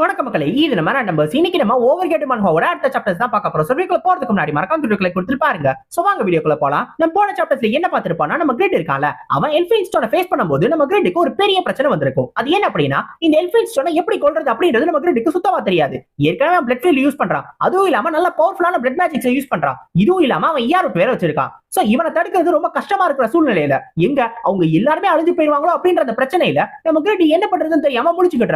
வணக்க மக்களே இது நம்ம நம்பர்ஸ் இன்னைக்கு நம்ம ஓவர் கேட் மன்ஹோவோட அடுத்த சாப்டர்ஸ் தான் பார்க்க போறோம். ஸோ வீடியோக்குள்ள போறதுக்கு முன்னாடி மறக்காம வீடியோக்குள்ள கொடுத்து பாருங்க. ஸோ வாங்க வீடியோக்குள்ள போலாம். நம்ம போன சாப்டர்ஸ்ல என்ன பார்த்திருப்போம்னா நம்ம கிரிட் இருக்கான்ல அவன் எல்ஃபைன் ஸ்டோனை ஃபேஸ் பண்ணும்போது நம்ம கிரிட்டுக்கு ஒரு பெரிய பிரச்சனை வந்திருக்கும். அது என்ன அப்படின்னா இந்த எல்ஃபைன் ஸ்டோனை எப்படி கொல்றது அப்படின்றது நம்ம கிரிட்டுக்கு சுத்தமா தெரியாது. ஏற்கனவே பிளட் ஃபீல் யூஸ் பண்றான். அதுவும் இல்லாம நல்ல பவர்ஃபுல்லான பிளட் மேஜிக்ஸ் யூஸ் பண்றான். இதுவும் இல்லாம அவன் ஏர் வேற வச்சிருக்கான். சோ இவனை தடுக்கிறது ரொம்ப கஷ்டமா இருக்கிற சூழ்நிலையில எங்க அவங்க எல்லாருமே அழிஞ்சு போயிருவாங்களோ அப்படின்ற அந்த பிரச்சனையில நம்ம கிரிட் என்ன பண்றதுன்னு தெரியாம முடிச்சுக்கிட்டு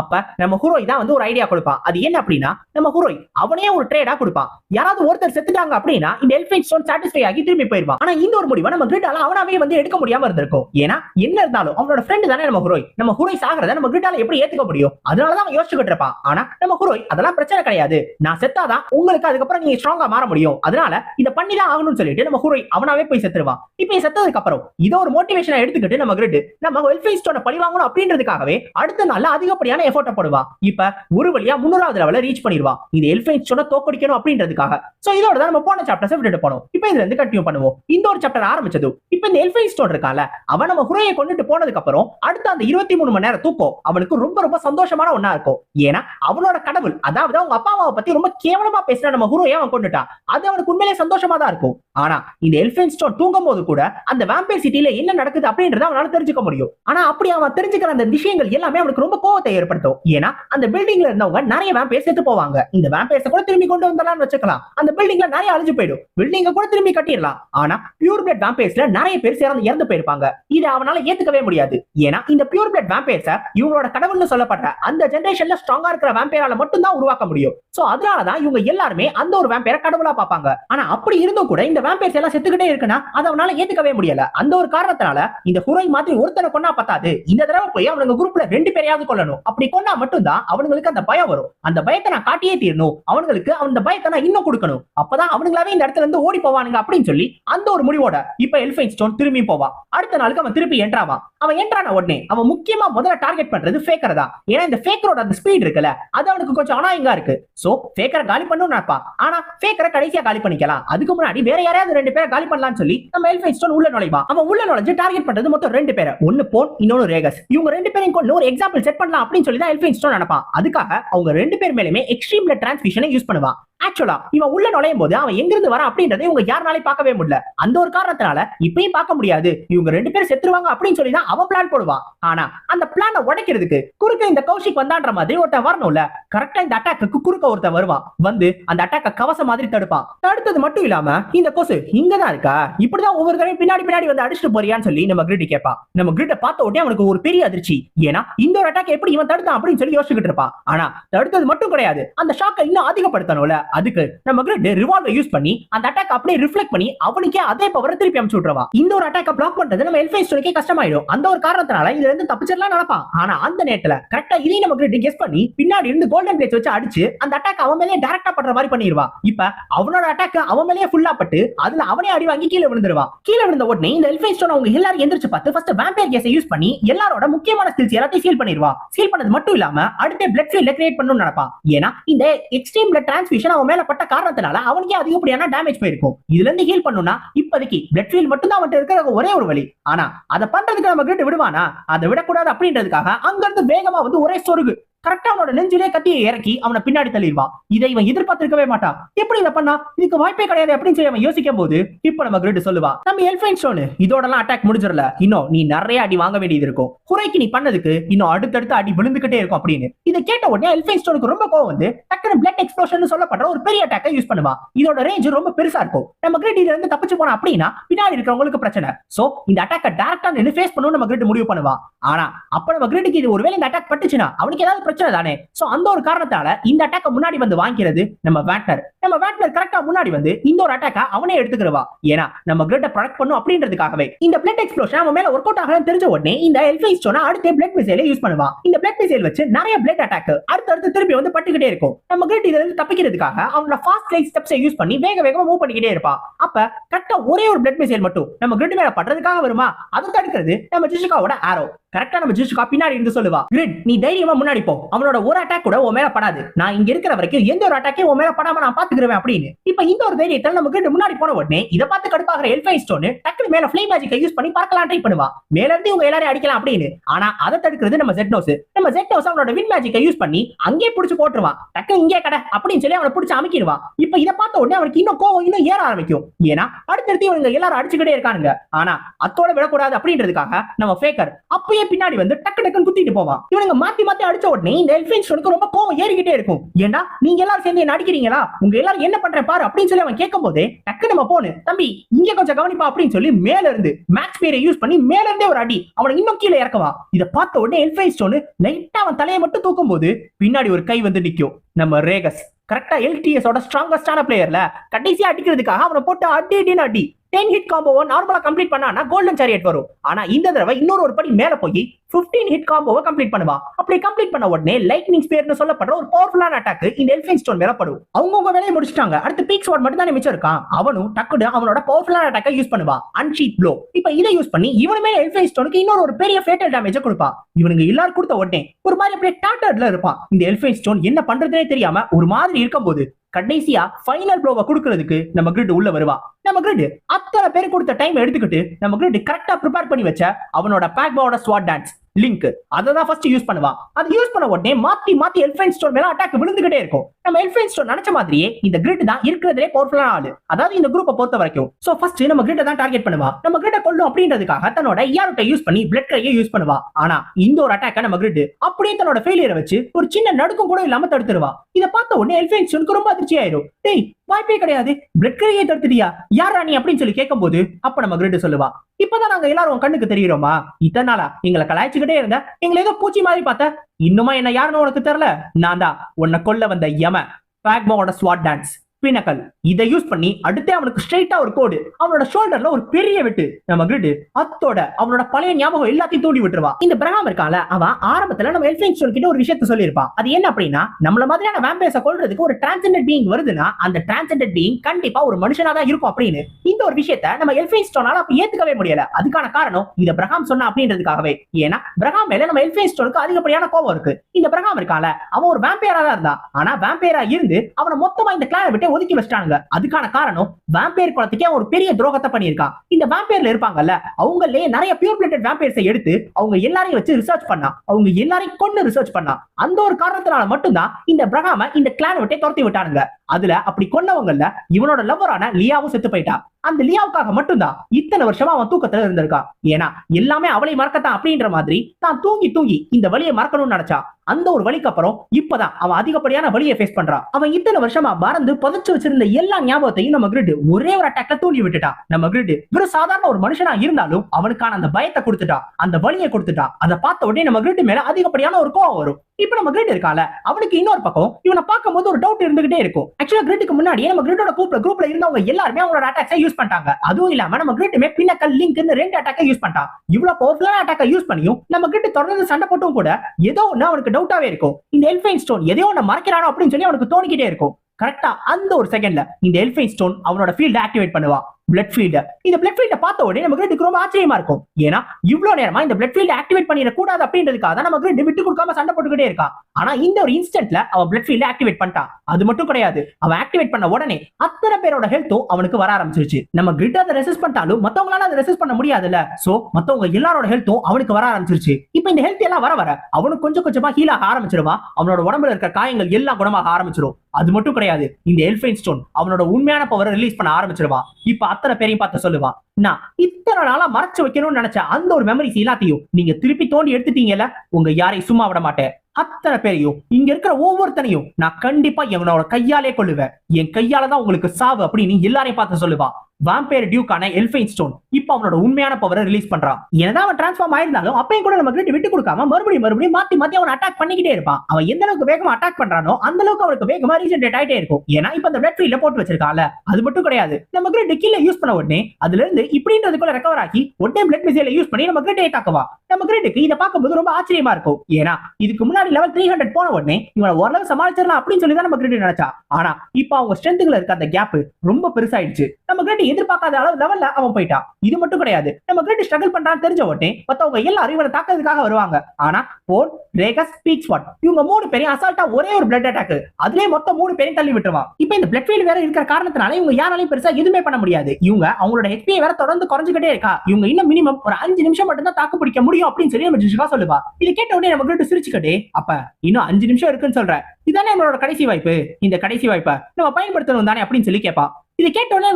அப்ப நம்ம ஹுரோய் தான் வந்து ஒரு ஐடியா கொடுப்பான். அது என்ன அப்படின்னா நம்ம ஹுரோய் அவனே ஒரு ட்ரேடா கொடுப்பான். யாராவது ஒருத்தர் செத்துட்டாங்க அப்படின்னா இந்த எல்ஃபைன் ஸ்டோன் சாட்டிஸ்ஃபை ஆகி திரும்பி போயிருவான். ஆனா இந்த ஒரு முடிவை நம்ம கிரிட்டால அவனாவே வந்து எடுக்க முடியாம இருந்திருக்கும். ஏன்னா என்ன இருந்தாலும் அவனோட ஃப்ரெண்ட் தானே நம்ம ஹுரோய். நம்ம ஹுரோய் சாகிறத நம்ம கிரிட்டால எப்படி ஏத்துக்க முடியும்? அதனாலதான் அவன் யோசிச்சுக்கிட்டு இருப்பான். ஆனா நம்ம ஹுரோய் அதெல்லாம் பிரச்சனை கிடையாது. நான் செத்தாதான் உங்களுக்கு அதுக்கப்புறம் நீங்க ஸ்ட்ராங்கா மாற முடியும். அதனால இதை பண்ணி தான் ஆகணும்னு சொல்லிட்டு நம்ம ஹுரோய் போய் அவனாவே போய் செத்துருவான் இப்ப செத்ததுக்கு அப்புறம் இதை ஒரு மோட்டிவேஷனா எடுத்துக்கிட்டு நம்ம கிரிட் நம்ம வெல்ஃபேர் ஸ்டோனை பழி வாங்கணும் அப்படின்றதுக்காகவே அடுத்த நாள்ல அதிகப்படியான எஃபோர்ட்டை போடுவா. இப்ப ஒரு வழியா முன்னூறாவது லெவல ரீச் பண்ணிடுவா. இது எல்ஃபேர் ஸ்டோனை தோக்கடிக்கணும் அப்படின்றதுக்காக. சோ இதோட தான் நம்ம போன சாப்டர்ஸ் விட்டுட்டு போனோம். இப்ப இதுல இருந்து கண்டினியூ பண்ணுவோம். இந்த ஒரு சாப்டர் ஆரம்பிச்சது இப்ப இந்த எல்ஃபேர் ஸ்டோன் இருக்கால அவன் நம்ம குறையை கொண்டுட்டு போனதுக்கு அப்புறம் அடுத்த அந்த இருபத்தி மூணு மணி நேரம் தூக்கம் அவனுக்கு ரொம்ப ரொம்ப சந்தோஷமான ஒன்னா இருக்கும். ஏன்னா அவனோட கடவுள் அதாவது அவங்க அப்பா அம்மாவை பத்தி ரொம்ப கேவலமா பேசின நம்ம குருவையை அவன் கொண்டுட்டான் அது அவனுக்கு உண்மையிலே சந்தோஷமா தான் இருக்கும். ஆனா இந்த எல்ஃபைன் ஸ்டோன் தூங்கும் போது கூட அந்த வேம்பையர் சிட்டியில என்ன நடக்குது அப்படின்றத அவனால தெரிஞ்சுக்க முடியும். ஆனா அப்படி அவன் தெரிஞ்சுக்கிற அந்த விஷயங்கள் எல்லாமே அவனுக்கு ரொம்ப கோவத்தை ஏற்படுத்தும். ஏன்னா அந்த பில்டிங்ல இருந்தவங்க நிறைய வேம்பையர் சேர்த்து போவாங்க. இந்த வேம்பையர்ஸ் கூட திரும்பி கொண்டு வந்தலாம்னு வச்சுக்கலாம். அந்த பில்டிங்ல நிறைய அழிஞ்சு போயிடும். பில்டிங்க கூட திரும்பி கட்டிடலாம். ஆனா பியூர் பிளட் வேம்பையர்ஸ்ல நிறைய பேர் சேர்ந்து இறந்து போயிருப்பாங்க. இதை அவனால ஏத்துக்கவே முடியாது. ஏன்னா இந்த பியூர் பிளட் வேம்பையர்ஸ இவங்களோட கடவுள்னு சொல்லப்படுற அந்த ஜெனரேஷன்ல ஸ்ட்ராங்கா இருக்கிற வேம்பையரால மட்டும் தான் உருவாக்க முடியும். சோ அதனாலதான் இவங்க எல்லாருமே அந்த ஒரு வேம்பையரை கடவுளா பார்ப்பாங்க. ஆனா அப்படி இருந்தும் கூட இந்த வேம்பையர்ஸ் எல்லாம் செத்துக்கிட்டே இருக்குன்னா அதை அவனால ஏத்துக்கவே முடியல. அந்த ஒரு காரணத்தினால இந்த குறை மாதிரி ஒருத்தனை கொன்னா பத்தாது. இந்த தடவை போய் அவனுங்க குரூப்ல ரெண்டு பேரையாவது கொள்ளணும் அப்படி கொன்னா மட்டும்தான் அவனுங்களுக்கு அந்த பயம் வரும். அந்த பயத்தை நான் காட்டியே தீரணும். அவனுங்களுக்கு அந்த பயத்தை நான் இன்னும் கொடுக்கணும். அப்பதான் அவனுங்களாவே இந்த இடத்துல இருந்து ஓடி போவானுங்க அப்படின்னு சொல்லி அந்த ஒரு முடிவோட இப்ப எல்ஃபைன் ஸ்டோன் திரும்பி போவான் அடுத்த நாளுக்கு அவன் திருப்பி என்ட்ராவான் அவன் என்ட்ரான உடனே அவன் முக்கியமா முதல்ல டார்கெட் பண்றது ஃபேக்கர் தான். ஏன்னா இந்த ஃபேக்கரோட அந்த ஸ்பீட் இருக்குல்ல அது அவனுக்கு கொஞ்சம் அனாயிங்கா இருக்கு. சோ ஃபேக்கரை காலி பண்ணணும் நினைப்பா ஆனா ஃபேக்கரை கடைசியா காலி பண்ணிக்கலாம். அதுக்கு முன்னாடி வேற யாரையாவது ரெண்டு பேரை காலி பண்ணலாம்னு சொல்லி நம்ம எல்ஃபைன் ஸ்டோன் உள்ள நுழைவான். அவன் உள்ள நுழைஞ்சு டார்கெட் பண்றது மொத்தம் ரெண்டு பேரை. ஒன்னு போன் இன்னொன்னு ரேகஸ் இவங்க ரெண்டு பேரையும் கொண்டு ஒரு எக்ஸாம்பிள் செட் பண்ணலாம் அப்படின்னு சொல்லி தான் எல்ஃபைன் ஸ்டோன் நினைப்பான். அதுக்காக அவங்க ரெண்டு பேர் மேலுமே எக்ஸ்ட்ரீம்ல டிரான்ஸ்மிஷனை யூஸ் பண்ணுவான். ஆக்சுவலா இவன் உள்ள நுழையும் போது அவன் எங்கிருந்து வரான் அப்படின்றத இவங்க யாருனாலையும் பார்க்கவே முடியல. அந்த ஒரு காரணத்தினால இப்பயும் பார்க்க முடியாது. இவங்க ரெண்டு பேரும் செத்துருவாங்க அப்படின்னு சொல்லி தான் அவன் பிளான் போடுவான். ஆனா அந்த பிளான உடைக்கிறதுக்கு குறுக்க இந்த கௌஷிக் வந்தான்ற மாதிரி ஒருத்தன் வரணும்ல. கரெக்டா இந்த அட்டாக்கு குறுக்க ஒருத்தன் வருவான். வந்து அந்த அட்டாக்க கவச மாதிரி தடுப்பான். தடுத்தது மட்டும் இல்லாம இந்த கொசு இங்கதான் இருக்கா? இப்படிதான் ஒவ்வொரு தடவை பின்னாடி பின்னாடி வந்து அடிச்சுட்டு போறியான்னு சொல்லி நம்ம கிரிட் கேட்பான். நம்ம கிரிட்ட பார்த்த உடனே அவனுக்கு ஒரு பெரிய அதிர்ச்சி. ஏன்னா இந்த ஒரு அட்டாக் எப்படி இவன் தடுத்தான் அப்படின்னு சொல்லி யோசிச்சுக்கிட்டு இருப்பான். ஆனா தடுத்தது மட்டும் கிடையாது. அந்த ஷாக்கை இன்னும் அதிகப்படுத்தணும்ல. அதுக்கு நம்ம கிரிட் ரிவால்வை யூஸ் பண்ணி அந்த அட்டாக் அப்படியே ரிஃப்ளெக்ட் பண்ணி அவனுக்கே அதே பவரை திருப்பி அனுப்பிச்சு விட்டுருவான் இந்த ஒரு அட்டாக்க பிளாக் பண்றது நம்ம எல்ஃபை ஸ்டோனுக்கே கஷ்டமாயிடும். அந்த ஒரு காரணத்தினால இதுல இருந்து தப்பிச்சிடலாம் நினைப்பான். ஆனா அந்த நேரத்துல கரெக்டா இதையும் நம்ம கிரிட் கெஸ் பண்ணி பின்னாடி இருந்து கோல்டன் பிளேஸ் வச்சு அடிச்சு அந்த அட்டாக் அவன் மேலே டேரக்டா பண்ற மாதிரி பண்ணிடுவா. இப்ப அவனோட அட்டாக் அவன் மேலேயே ஃபுல்லா பட்டு அதுல அவனே அடி வாங்கி கீழே விழுந்துருவா. கீழே விழுந்த உடனே இந்த எல்ஃபை ஸ்டோன் அவங்க எல்லாரும் எந்திரிச்சு பார்த்து ஃபர்ஸ்ட் வேம்பையர் கேஸை யூஸ் பண்ணி எல்லாரோட முக்கியமான ஸ்கில்ஸ் எல்லாத்தையும் சீல் பண்ணிடுவா. சீல் பண்ணது மட்டும் இல்லாம அடுத்த பிளட் ஃபீல்ட கிரியேட் பண்ணணும்னு நடப்பா ஏன்னா இந்த எக்ஸ்ட்ரீம் பிளட் டிரான்ஸ்மிஷன் அவன் மேல பட்ட காரணத்தினால அவனுக்கே அதிகப்படியான டேமேஜ் போயிருக்கும். இதுல இருந்து ஹீல் பண்ணுனா இப்போதைக்கு பிளட் ஃபீல் மட்டும் தான் அவன்கிட்ட இருக்கிற ஒரே ஒரு வழி. ஆனா அதை பண்றதுக்கு நம்ம கிட்ட விடுவானா? அதை விடக்கூடாது அப்படின்றதுக்காக அங்க இருந்து வேகமா வந்து ஒரே சொருகு. கரெக்டா அவனோட நெஞ்சிலே கட்டியை இறக்கி அவனை பின்னாடி தள்ளிடுவான். இதை இவன் எதிர்பார்த்திருக்கவே மாட்டான். எப்படி இதை பண்ணா? இதுக்கு வாய்ப்பே கிடையாது அப்படின்னு சொல்லி அவன் யோசிக்கும் போது இப்ப நம்ம கிரிட் சொல்லுவா. நம்ம எல்ஃபைன் ஸ்டோனு இதோடலாம் அட்டாக் முடிஞ்சிடல. இன்னும் நீ நிறைய அடி வாங்க வேண்டியது இருக்கும். குறைக்கு நீ பண்ணதுக்கு இன்னும் அடுத்தடுத்து அடி விழுந்துகிட்டே இருக்கும் அப்படின்னு. இதை கேட்ட உடனே எல்ஃபைன் ஸ்டோனுக்கு ரொம்ப கோவம் வந்து டக்குனு பிளட் எக்ஸ்ப்ளோஷன் சொல்லப்படுற ஒரு பெரிய அட்டாக்கை யூஸ் பண்ணுவா. இதோட ரேஞ்ச் ரொம்ப பெருசா இருக்கும். நம்ம கிரிட் இதுல இருந்து தப்பிச்சு போனா அப்படின்னா பின்னாடி இருக்கிறவங்களுக்கு பிரச்சனை. சோ இந்த அட்டாக்கை டேரக்டா நின்று ஃபேஸ் பண்ணணும் நம்ம கிரிட் முடிவு பண்ணுவா. ஆனா அப்ப நம்ம கிரிட்டுக்கு இது ஒருவேளை இந்த அட்டாக் பட்டுச்சுன்னா அவனுக்கு ஏதாவது பிரச்சனை தானே? சோ அந்த ஒரு காரணத்தால இந்த அட்டாக்க முன்னாடி வந்து வாங்கிறது நம்ம வேட்னர் நம்ம வேட்னர் கரெக்டா முன்னாடி வந்து இந்த ஒரு அட்டாக்கா அவனே எடுத்துக்கிறவா? ஏன்னா நம்ம கிரிட்ட ப்ரொடக்ட் பண்ணும் அப்படின்றதுக்காகவே இந்த பிளட் எக்ஸ்ப்ளோஷன் அவன் மேல ஒர்க் அவுட் ஆகலாம் தெரிஞ்ச உடனே இந்த எல்ஃபைஸ் ஸ்டோனை அடுத்து பிளட் மிசைல யூஸ் பண்ணுவான். இந்த பிளட் மிசைல் வச்சு நிறைய பிளட் அட்டாக் அடுத்தடுத்து திருப்பி வந்து பட்டுக்கிட்டே இருக்கும். நம்ம கிரிட் இதுல இருந்து தப்பிக்கிறதுக்காக அவனோட ஃபாஸ்ட் லைட் ஸ்டெப்ஸை யூஸ் பண்ணி வேக வேகமா மூவ் பண்ணிக்கிட்டே இருப்பா அப்ப கரெக்டா ஒரே ஒரு பிளட் மிசைல் மட்டும் நம்ம கிரிட் மேல படுறதுக்காக வருமா? அதை தடுக்கிறது நம்ம ஜிஷுகாவோட ஆரோ கரெக்டா நம்ம ஜிஷுகா பின்னாடி இருந்து சொல்லுவா கிரிட் நீ தைரியமா முன்னாடி போ. அவனோட ஒரு அட்டாக் கூட உன் மேல படாது. நான் இங்க இருக்கிற வரைக்கும் எந்த ஒரு அட்டாக்கே உன் மேல படாம நான் பாத்துக்கிறேன் அப்படின்னு. இப்ப இந்த ஒரு தைரியத்தில் நமக்கு முன்னாடி போன உடனே இதை பார்த்து கடுப்பாகிற எல்ஃபை ஸ்டோன் டக்குனு மேல ஃபிளே மேஜிக்கை யூஸ் பண்ணி பார்க்கலாம் ட்ரை பண்ணுவா. மேல இருந்து இவங்க எல்லாரையும் அடிக்கலாம் அப்படின்னு. ஆனா அதை தடுக்கிறது நம்ம ஜெட் நோஸ் நம்ம ஜெட் நோஸ் அவனோட வின் மேஜிக்கை யூஸ் பண்ணி அங்கே புடிச்சு போட்டுருவான் டக்கு இங்கே கடை அப்படின்னு சொல்லி அவனை பிடிச்சி அமைக்கிடுவான் இப்ப இதை பார்த்த உடனே அவனுக்கு இன்னும் கோவம் இன்னும் ஏற ஆரம்பிக்கும். ஏன்னா அடுத்தடுத்து இவங்க எல்லாரும் அடிச்சுக்கிட்டே இருக்கானுங்க. ஆனா அத்தோட விடக்கூடாது அப்படின்றதுக்காக நம்ம ஃபேக்கர் அப்பயே பின்னாடி வந்து டக்கு டக்குன்னு குத்திட்டு போவான். இவனுங்க மாத்தி மாத்தி அடிச்ச உடனே இந்த எல்ஃபென்ஸ்டோனுக்கு ரொம்ப கோவம் ஏறிக்கிட்டே இருக்கும். ஏன்னா நீங்க எல்லாரும் சேர்ந்து என்ன அடிக்கிறீங்களா? உங்க எல்லாரும் என்ன பண்றேன் பாரு அப்படின்னு சொல்லி அவன் கேட்கும் போதே டக்கு நம்ம போனு தம்பி இங்க கொஞ்சம் கவனிப்பா அப்படின்னு சொல்லி மேல இருந்து மேக்ஸ் பேரை யூஸ் பண்ணி மேல இருந்தே ஒரு அடி அவனை இன்னும் கீழே இறக்கவா இத பார்த்த உடனே எல்ஃபென்ஸ்டோனு லைட்டா அவன் தலையை மட்டும் தூக்கும் போது பின்னாடி ஒரு கை வந்து நிக்கும். நம்ம ரேகஸ் கரெக்டா எல்டிஎஸோட ஸ்ட்ராங்கஸ்டான பிளேயர்ல கடைசியா அடிக்கிறதுக்காக அவனை போட்டு அடி அடின்னு அடி. டென் ஹிட் காம்போவை நார்மலா கம்ப்ளீட் பண்ணானா கோல்டன் சேரியட் வரும். ஆனா இந்த தடவை இன்னொரு ஒரு படி மேல போய் 15 ஹிட் காம்போவை கம்ப்ளீட் பண்ணுவா. அப்படி கம்ப்ளீட் பண்ண உடனே லைட்னிங் ஸ்பேர்னு சொல்லப்படுற ஒரு பவர்ஃபுல்லான அட்டாக் இந்த எல்ஃபைன் ஸ்டோன் மேல படும். அவங்கவங்க வேலையை முடிச்சிட்டாங்க. அடுத்து பீக் ஸ்வாட் மட்டும் தான் மிச்சம் இருக்கான். அவனும் டக்குனு அவனோட பவர்ஃபுல்லான அட்டாக்கை யூஸ் பண்ணுவா. அன்ஷீட் ப்ளோ இப்போ இதை யூஸ் பண்ணி இவனுமே எல்ஃபைன் ஸ்டோனுக்கு இன்னொரு ஒரு பெரிய ஃபேட்டல் டேமேஜை கொடுப்பா. இவனுங்க எல்லாரும் கொடுத்த உடனே ஒரு மாதிரி அப்படியே டாட்டர்ல இருப்பான். இந்த எல்ஃபின் ஸ்டோன் என்ன பண்றதுனே தெரியாம ஒரு மாதிரி இருக்கும்போது கடைசியா ஃபைனல் ப்ரோவை கொடுக்கறதுக்கு நம்ம கிரிட் உள்ள வருவா. நம்ம கிரிட் அத்தனை பேர் கொடுத்த டைம் எடுத்துக்கிட்டு நம்ம கிரிட் கரெக்டா ப்ரிப்பேர் பண்ணி வச்ச அவனோட பேக்பாவோட ஸ்வாட் டான்ஸ் லிங்க் அதை தான் ஃபர்ஸ்ட் யூஸ் பண்ணுவான் அது யூஸ் பண்ண உடனே மாத்தி மாத்தி எல்ஃபைன் ஸ்டோன் மேல அட்டாக் விழுந்துகிட்டே இருக்கும். நம்ம எல்ஃபைன் ஸ்டோன் நினைச்ச மாதிரியே இந்த கிரிட் தான் இருக்கிறதுலே பவர்ஃபுல்லான ஆளு. அதாவது இந்த குரூப்பை பொறுத்த வரைக்கும். சோ ஃபர்ஸ்ட் நம்ம கிரிட்டை தான் டார்கெட் பண்ணுவா. நம்ம கிரிட்டை கொல்லும் அப்படின்றதுக்காக தன்னோட ஏரோட்டை யூஸ் பண்ணி பிளட் கையை யூஸ் பண்ணுவா. ஆனா இந்த ஒரு அட்டாக்க நம்ம கிரிட் அப்படியே தன்னோட ஃபெயிலியரை வச்சு ஒரு சின்ன நடுக்கம் கூட இல்லாம தடுத்துருவா. இதை பார்த்த உடனே எல்ஃபைன் ஸ்டோனுக்கு ரொம்ப அதிர்ச்சி ஆயிரும் டேய் வாய்ப்பே கிடையாது. பிளட் கையை தடுத்துட்டியா யாரா நீ அப்படின்னு சொல்லி கேட்கும் போது அப்ப நம்ம கிரிட் சொல்லுவா இப்பதான் நாங்க எல்லாரும் உன் கண்ணுக்கு தெரியுறோமா இத்தனை நாளா எங்களை கலாய்ச்சிக்கிட்டே இருந்த எங்களை ஏதோ பூச்சி மாதிரி பார்த்த. இன்னுமா என்ன யாருன்னு உனக்கு தெரியல? நான் தான் உன்னை கொல்ல வந்த யம பேக்மோட ஸ்வாட் டான்ஸ் பினக்கல் இதை யூஸ் பண்ணி அடுத்தே அவனுக்கு ஸ்ட்ரைட்டா ஒரு கோடு அவனோட ஷோல்டர்ல ஒரு பெரிய வெட்டு நம்ம கிரிட் அத்தோட அவனோட பழைய ஞாபகம் எல்லாத்தையும் தூண்டி விட்டுருவா. இந்த பிரகாம் இருக்கால அவன் ஆரம்பத்துல நம்ம எல்ஃபைன் கிட்ட ஒரு விஷயத்த சொல்லியிருப்பான். அது என்ன அப்படின்னா நம்மள மாதிரியான வேம்பேஸ கொள்றதுக்கு ஒரு டிரான்செண்டட் பீயிங் வருதுன்னா அந்த டிரான்செண்டட் பீயிங் கண்டிப்பா ஒரு மனுஷனா தான் இருக்கும் அப்படின்னு இந்த ஒரு விஷயத்த நம்ம எல்ஃபைன் ஸ்டோனால அப்ப ஏத்துக்கவே முடியல. அதுக்கான காரணம் இந்த பிரகாம் சொன்னா அப்படின்றதுக்காகவே. ஏன்னா பிரகாம் மேல நம்ம எல்ஃபைன் ஸ்டோனுக்கு அதிகப்படியான கோவம் இருக்கு. இந்த பிரகாம் இருக்கால அவன் ஒரு வேம்பேரா தான் இருந்தான். ஆனா வேம்பேரா இருந்து அவனை மொத்தமா இந்த கிளான விட்டு ஒதுக்கி வச்சிட்டானுங்க. அதுக்கான காரணம் வேம்பையர் குளத்துக்கே அவன் ஒரு பெரிய துரோகத்தை பண்ணியிருக்கான் இந்த வேம்பையர்ல இருப்பாங்கல்ல அவங்களே நிறைய பியூர் பிளட்டட் வேம்பையர்ஸை எடுத்து அவங்க எல்லாரையும் வச்சு ரிசர்ச் பண்ணா அவங்க எல்லாரையும் கொண்டு ரிசர்ச் பண்ணா. அந்த ஒரு காரணத்தினால மட்டும்தான் இந்த பிரகாம இந்த கிளான் விட்டே துரத்தி விட்டானுங்க. அதுல அப்படி கொன்னவங்கல்ல இவனோட லவ்வரான லியாவும் செத்து போயிட்டா. அந்த லியாவுக்காக மட்டும்தான் இத்தனை வருஷமா அவன் தூக்கத்துல இருந்திருக்கான் ஏன்னா எல்லாமே அவளை மறக்கத்தான் அப்படின்ற மாதிரி தான் தூங்கி தூங்கி இந்த வழியை மறக்கணும்னு நினைச்சா. அந்த ஒரு வழிக்கு அப்புறம் இப்பதான் அவன் அதிகப்படியான வழியை ஃபேஸ் பண்றான் அவன் இத்தனை வருஷமா மறந்து புதைச்சு வச்சிருந்த எல்லா ஞாபகத்தையும் நம்ம கிரிட் ஒரே ஒரு அட்டாக்ல தூண்டி விட்டுட்டான் நம்ம கிரிட் வெறும் சாதாரண ஒரு மனுஷனா இருந்தாலும் அவனுக்கான அந்த பயத்தை கொடுத்துட்டான் அந்த வழியை கொடுத்துட்டான் அதை பார்த்த உடனே நம்ம கிரிட் மேல அதிகப்படியான ஒரு கோவம் வரும். இப்ப நம்ம கிரிட் இருக்கால அவனுக்கு இன்னொரு பக்கம் இவனை பார்க்கும்போது ஒரு டவுட் இருந்துகிட்டே இருக்கும். ஆக்சுவலா கிரிட்டுக்கு முன்னாடியே நம்ம கிரிட்டோட குரூப்ல குரூப்ல இருந்தவங்க எல்லாருமே அவங்களோட அட்டாக்ஸை யூஸ் பண்ணிட்டாங்க. அதுவும் இல்லாம நம்ம கிரிட்டுமே பின்னக்கல் லிங்க் ரெண்டு அட்டாக்கை யூஸ் பண்ணிட்டான். இவ்வளவு பவர்ஃபுல்லான அட்டாக்கை யூஸ் பண்ணியும் நம்ம கிரிட் தொடர்ந்து சண்டை போட்டும் கூட ஏதோ ஒன்று அவனுக்கு டவுட்டாவே இருக்கும். இந்த எல்ஃபைன் ஸ்டோன் எதையோ ஒன்று மறைக்கிறானோ அப்படின்னு சொல்லி அவனுக்கு தோணிக்கிட்டே இருக்கும். கரெக்டா அந்த ஒரு செகண்ட்ல இந்த எல்ஃபைன் ஸ்டோன் அவனோட ஃபீல்ட் ஆக்டிவேட் பண்ணுவா பிளட் ஃபீல்ட இந்த பிளட் ஃபீல்ட பார்த்த உடனே நமக்கு கிரிட்டுக்கு ரொம்ப ஆச்சரியமா இருக்கும். ஏன்னா இவ்வளவு நேரமா இந்த பிளட் ஃபீல்ட ஆக்டிவேட் பண்ணிட கூடாது அப்படின்றதுக்காக தான் நம்ம கிரிட் விட்டு கொடுக்காம சண்டை போட்டுக்கிட்டே இருக்கா. ஆனா இந்த ஒரு இன்ஸ்டன்ட்ல அவ பிளட் ஃபீல்ட் ஆக்டிவேட் பண்ணிட்டான் அது மட்டும் கிடையாது. அவன் ஆக்டிவேட் பண்ண உடனே அத்தனை பேரோட ஹெல்த்தும் அவனுக்கு வர ஆரம்பிச்சிருச்சு. நம்ம கிரிட் அதை ரெசிஸ்ட் பண்ணிட்டாலும் மத்தவங்களால அதை ரெசிஸ்ட் பண்ண முடியாதுல்ல. சோ மத்தவங்க எல்லாரோட ஹெல்த்தும் அவனுக்கு வர ஆரம்பிச்சிருச்சு. இப்போ இந்த ஹெல்த் எல்லாம் வர வர அவனுக்கு கொஞ்சம் கொஞ்சமா ஹீல் ஆக ஆரம்பிச்சிருவான் அவனோட உடம்புல இருக்க காயங்கள் எல்லாம் குணமாக ஆரம்பிச்சிடும் அது மட்டும் கிடையாது. இந்த எல்ஃபைன் ஸ்டோன் அவனோட உண்மையான பவரை ரிலீஸ் பண்ண ஆரம்பிச்சிருவான் இப்ப அத்தனை பேரையும் பார்த்து சொல்லுவா. நான் இத்தனை நாளா மறைச்சு வைக்கணும்னு நினைச்ச அந்த ஒரு மெமரிஸ் எல்லாத்தையும் நீங்க திருப்பி தோண்டி எடுத்துட்டீங்கல்ல? உங்க யாரையும் சும்மா விட மாட்டேன். அத்தனை பேரையும் இங்க இருக்கிற ஒவ்வொருத்தனையும் நான் கண்டிப்பா என்னோட கையாலே கொள்ளுவேன் என் கையால தான் உங்களுக்கு சாவு அப்படின்னு எல்லாரையும் பார்த்து சொல்லுவா. வாம்பேர் டியூக்கான எல்ஃபைன் ஸ்டோன் இப்போ அவனோட உண்மையான பவரை ரிலீஸ் பண்றான். என்னதான் அவன் டிரான்ஸ்ஃபார்ம் ஆயிருந்தாலும் அப்பயும் கூட நம்ம கிட்ட விட்டு கொடுக்காம மறுபடியும் மறுபடியும் மாத்தி மாத்தி அவன் அட்டாக் பண்ணிக்கிட்டே இருப்பான். அவன் எந்த அளவுக்கு வேகமா அட்டாக் பண்றானோ அந்த அளவுக்கு அவனுக்கு வேகமா ரீஜென்ரேட் ஆயிட்டே இருக்கும். ஏன்னா இப்ப அந்த பிளட் ஃபீல்ட போட்டு வச்சிருக்கான்ல அது மட்டும் கிடையாது. நம்ம கிட்ட கீழே யூஸ் பண்ண உடனே அதுல இருந்து இப்படின்றதுக்குள்ள ரெக்கவர் ஆகி உடனே பிளட் மிசைல யூஸ் பண்ணி நம்ம கிட்ட ஏத்தாக்குவா நம்ம கிரேட்டுக்கு இதை பார்க்கும்போது ரொம்ப ஆச்சரியமா இருக்கும். ஏன்னா இதுக்கு முன்னாடி லெவல் த்ரீ ஹண்ட்ரட் போன உடனே இவனை ஓரளவு சமாளிச்சிடலாம் அப்படின்னு சொல்லி தான் நம்ம கிரெடிட் நினைச்சா. ஆனா இப்ப அவங்க ஸ்ட்ரென்த்துக்குள்ள இருக்க அந்த கேப் ரொம்ப பெருசாயிடுச்சு. நம்ம கிரெடிட் எதிர்பார்க்காத அளவு லெவல்ல அவன் போயிட்டான். இது மட்டும் கிடையாது. நம்ம கிரெடிட் ஸ்ட்ரகிள் பண்றான்னு தெரிஞ்ச உடனே மத்தவங்க எல்லாரும் இவனை தாக்கிறதுக்காக வருவாங்க. ஆனா போன் ரேகஸ் பீச் ஸ்பாட் இவங்க மூணு பேரையும் அசால்ட்டா ஒரே ஒரு பிளட் அட்டாக் அதுலயே மொத்தம் மூணு பேரையும் தள்ளி விட்டுருவான். இப்போ இந்த பிளட் ஃபீல் வேற இருக்கிற காரணத்தினால இவங்க யாராலையும் பெருசா எதுவுமே பண்ண முடியாது. இவங்க அவங்களோட ஹெச்பியை வேற தொடர்ந்து குறைஞ்சுக்கிட்டே இருக்கா. இவங்க இன்னும் மினிமம் ஒரு அஞ்சு நிமிஷம் மட்டும் தான் தாக்கு பிடிக்க முடியும். முடியும் அப்படின்னு சொல்லி நம்ம சொல்லுவா. இதை கேட்ட உடனே நம்ம கிட்ட சிரிச்சுக்கட்டே அப்ப இன்னும் அஞ்சு நிமிஷம் இருக்குன்னு சொல்ற. இதானே நம்மளோட கடைசி வாய்ப்பு? இந்த கடைசி வாய்ப்பை நம்ம பயன்படுத்தணும் தானே அப்படின்னு சொல்லி கேட்பா இது கேட்ட உடனே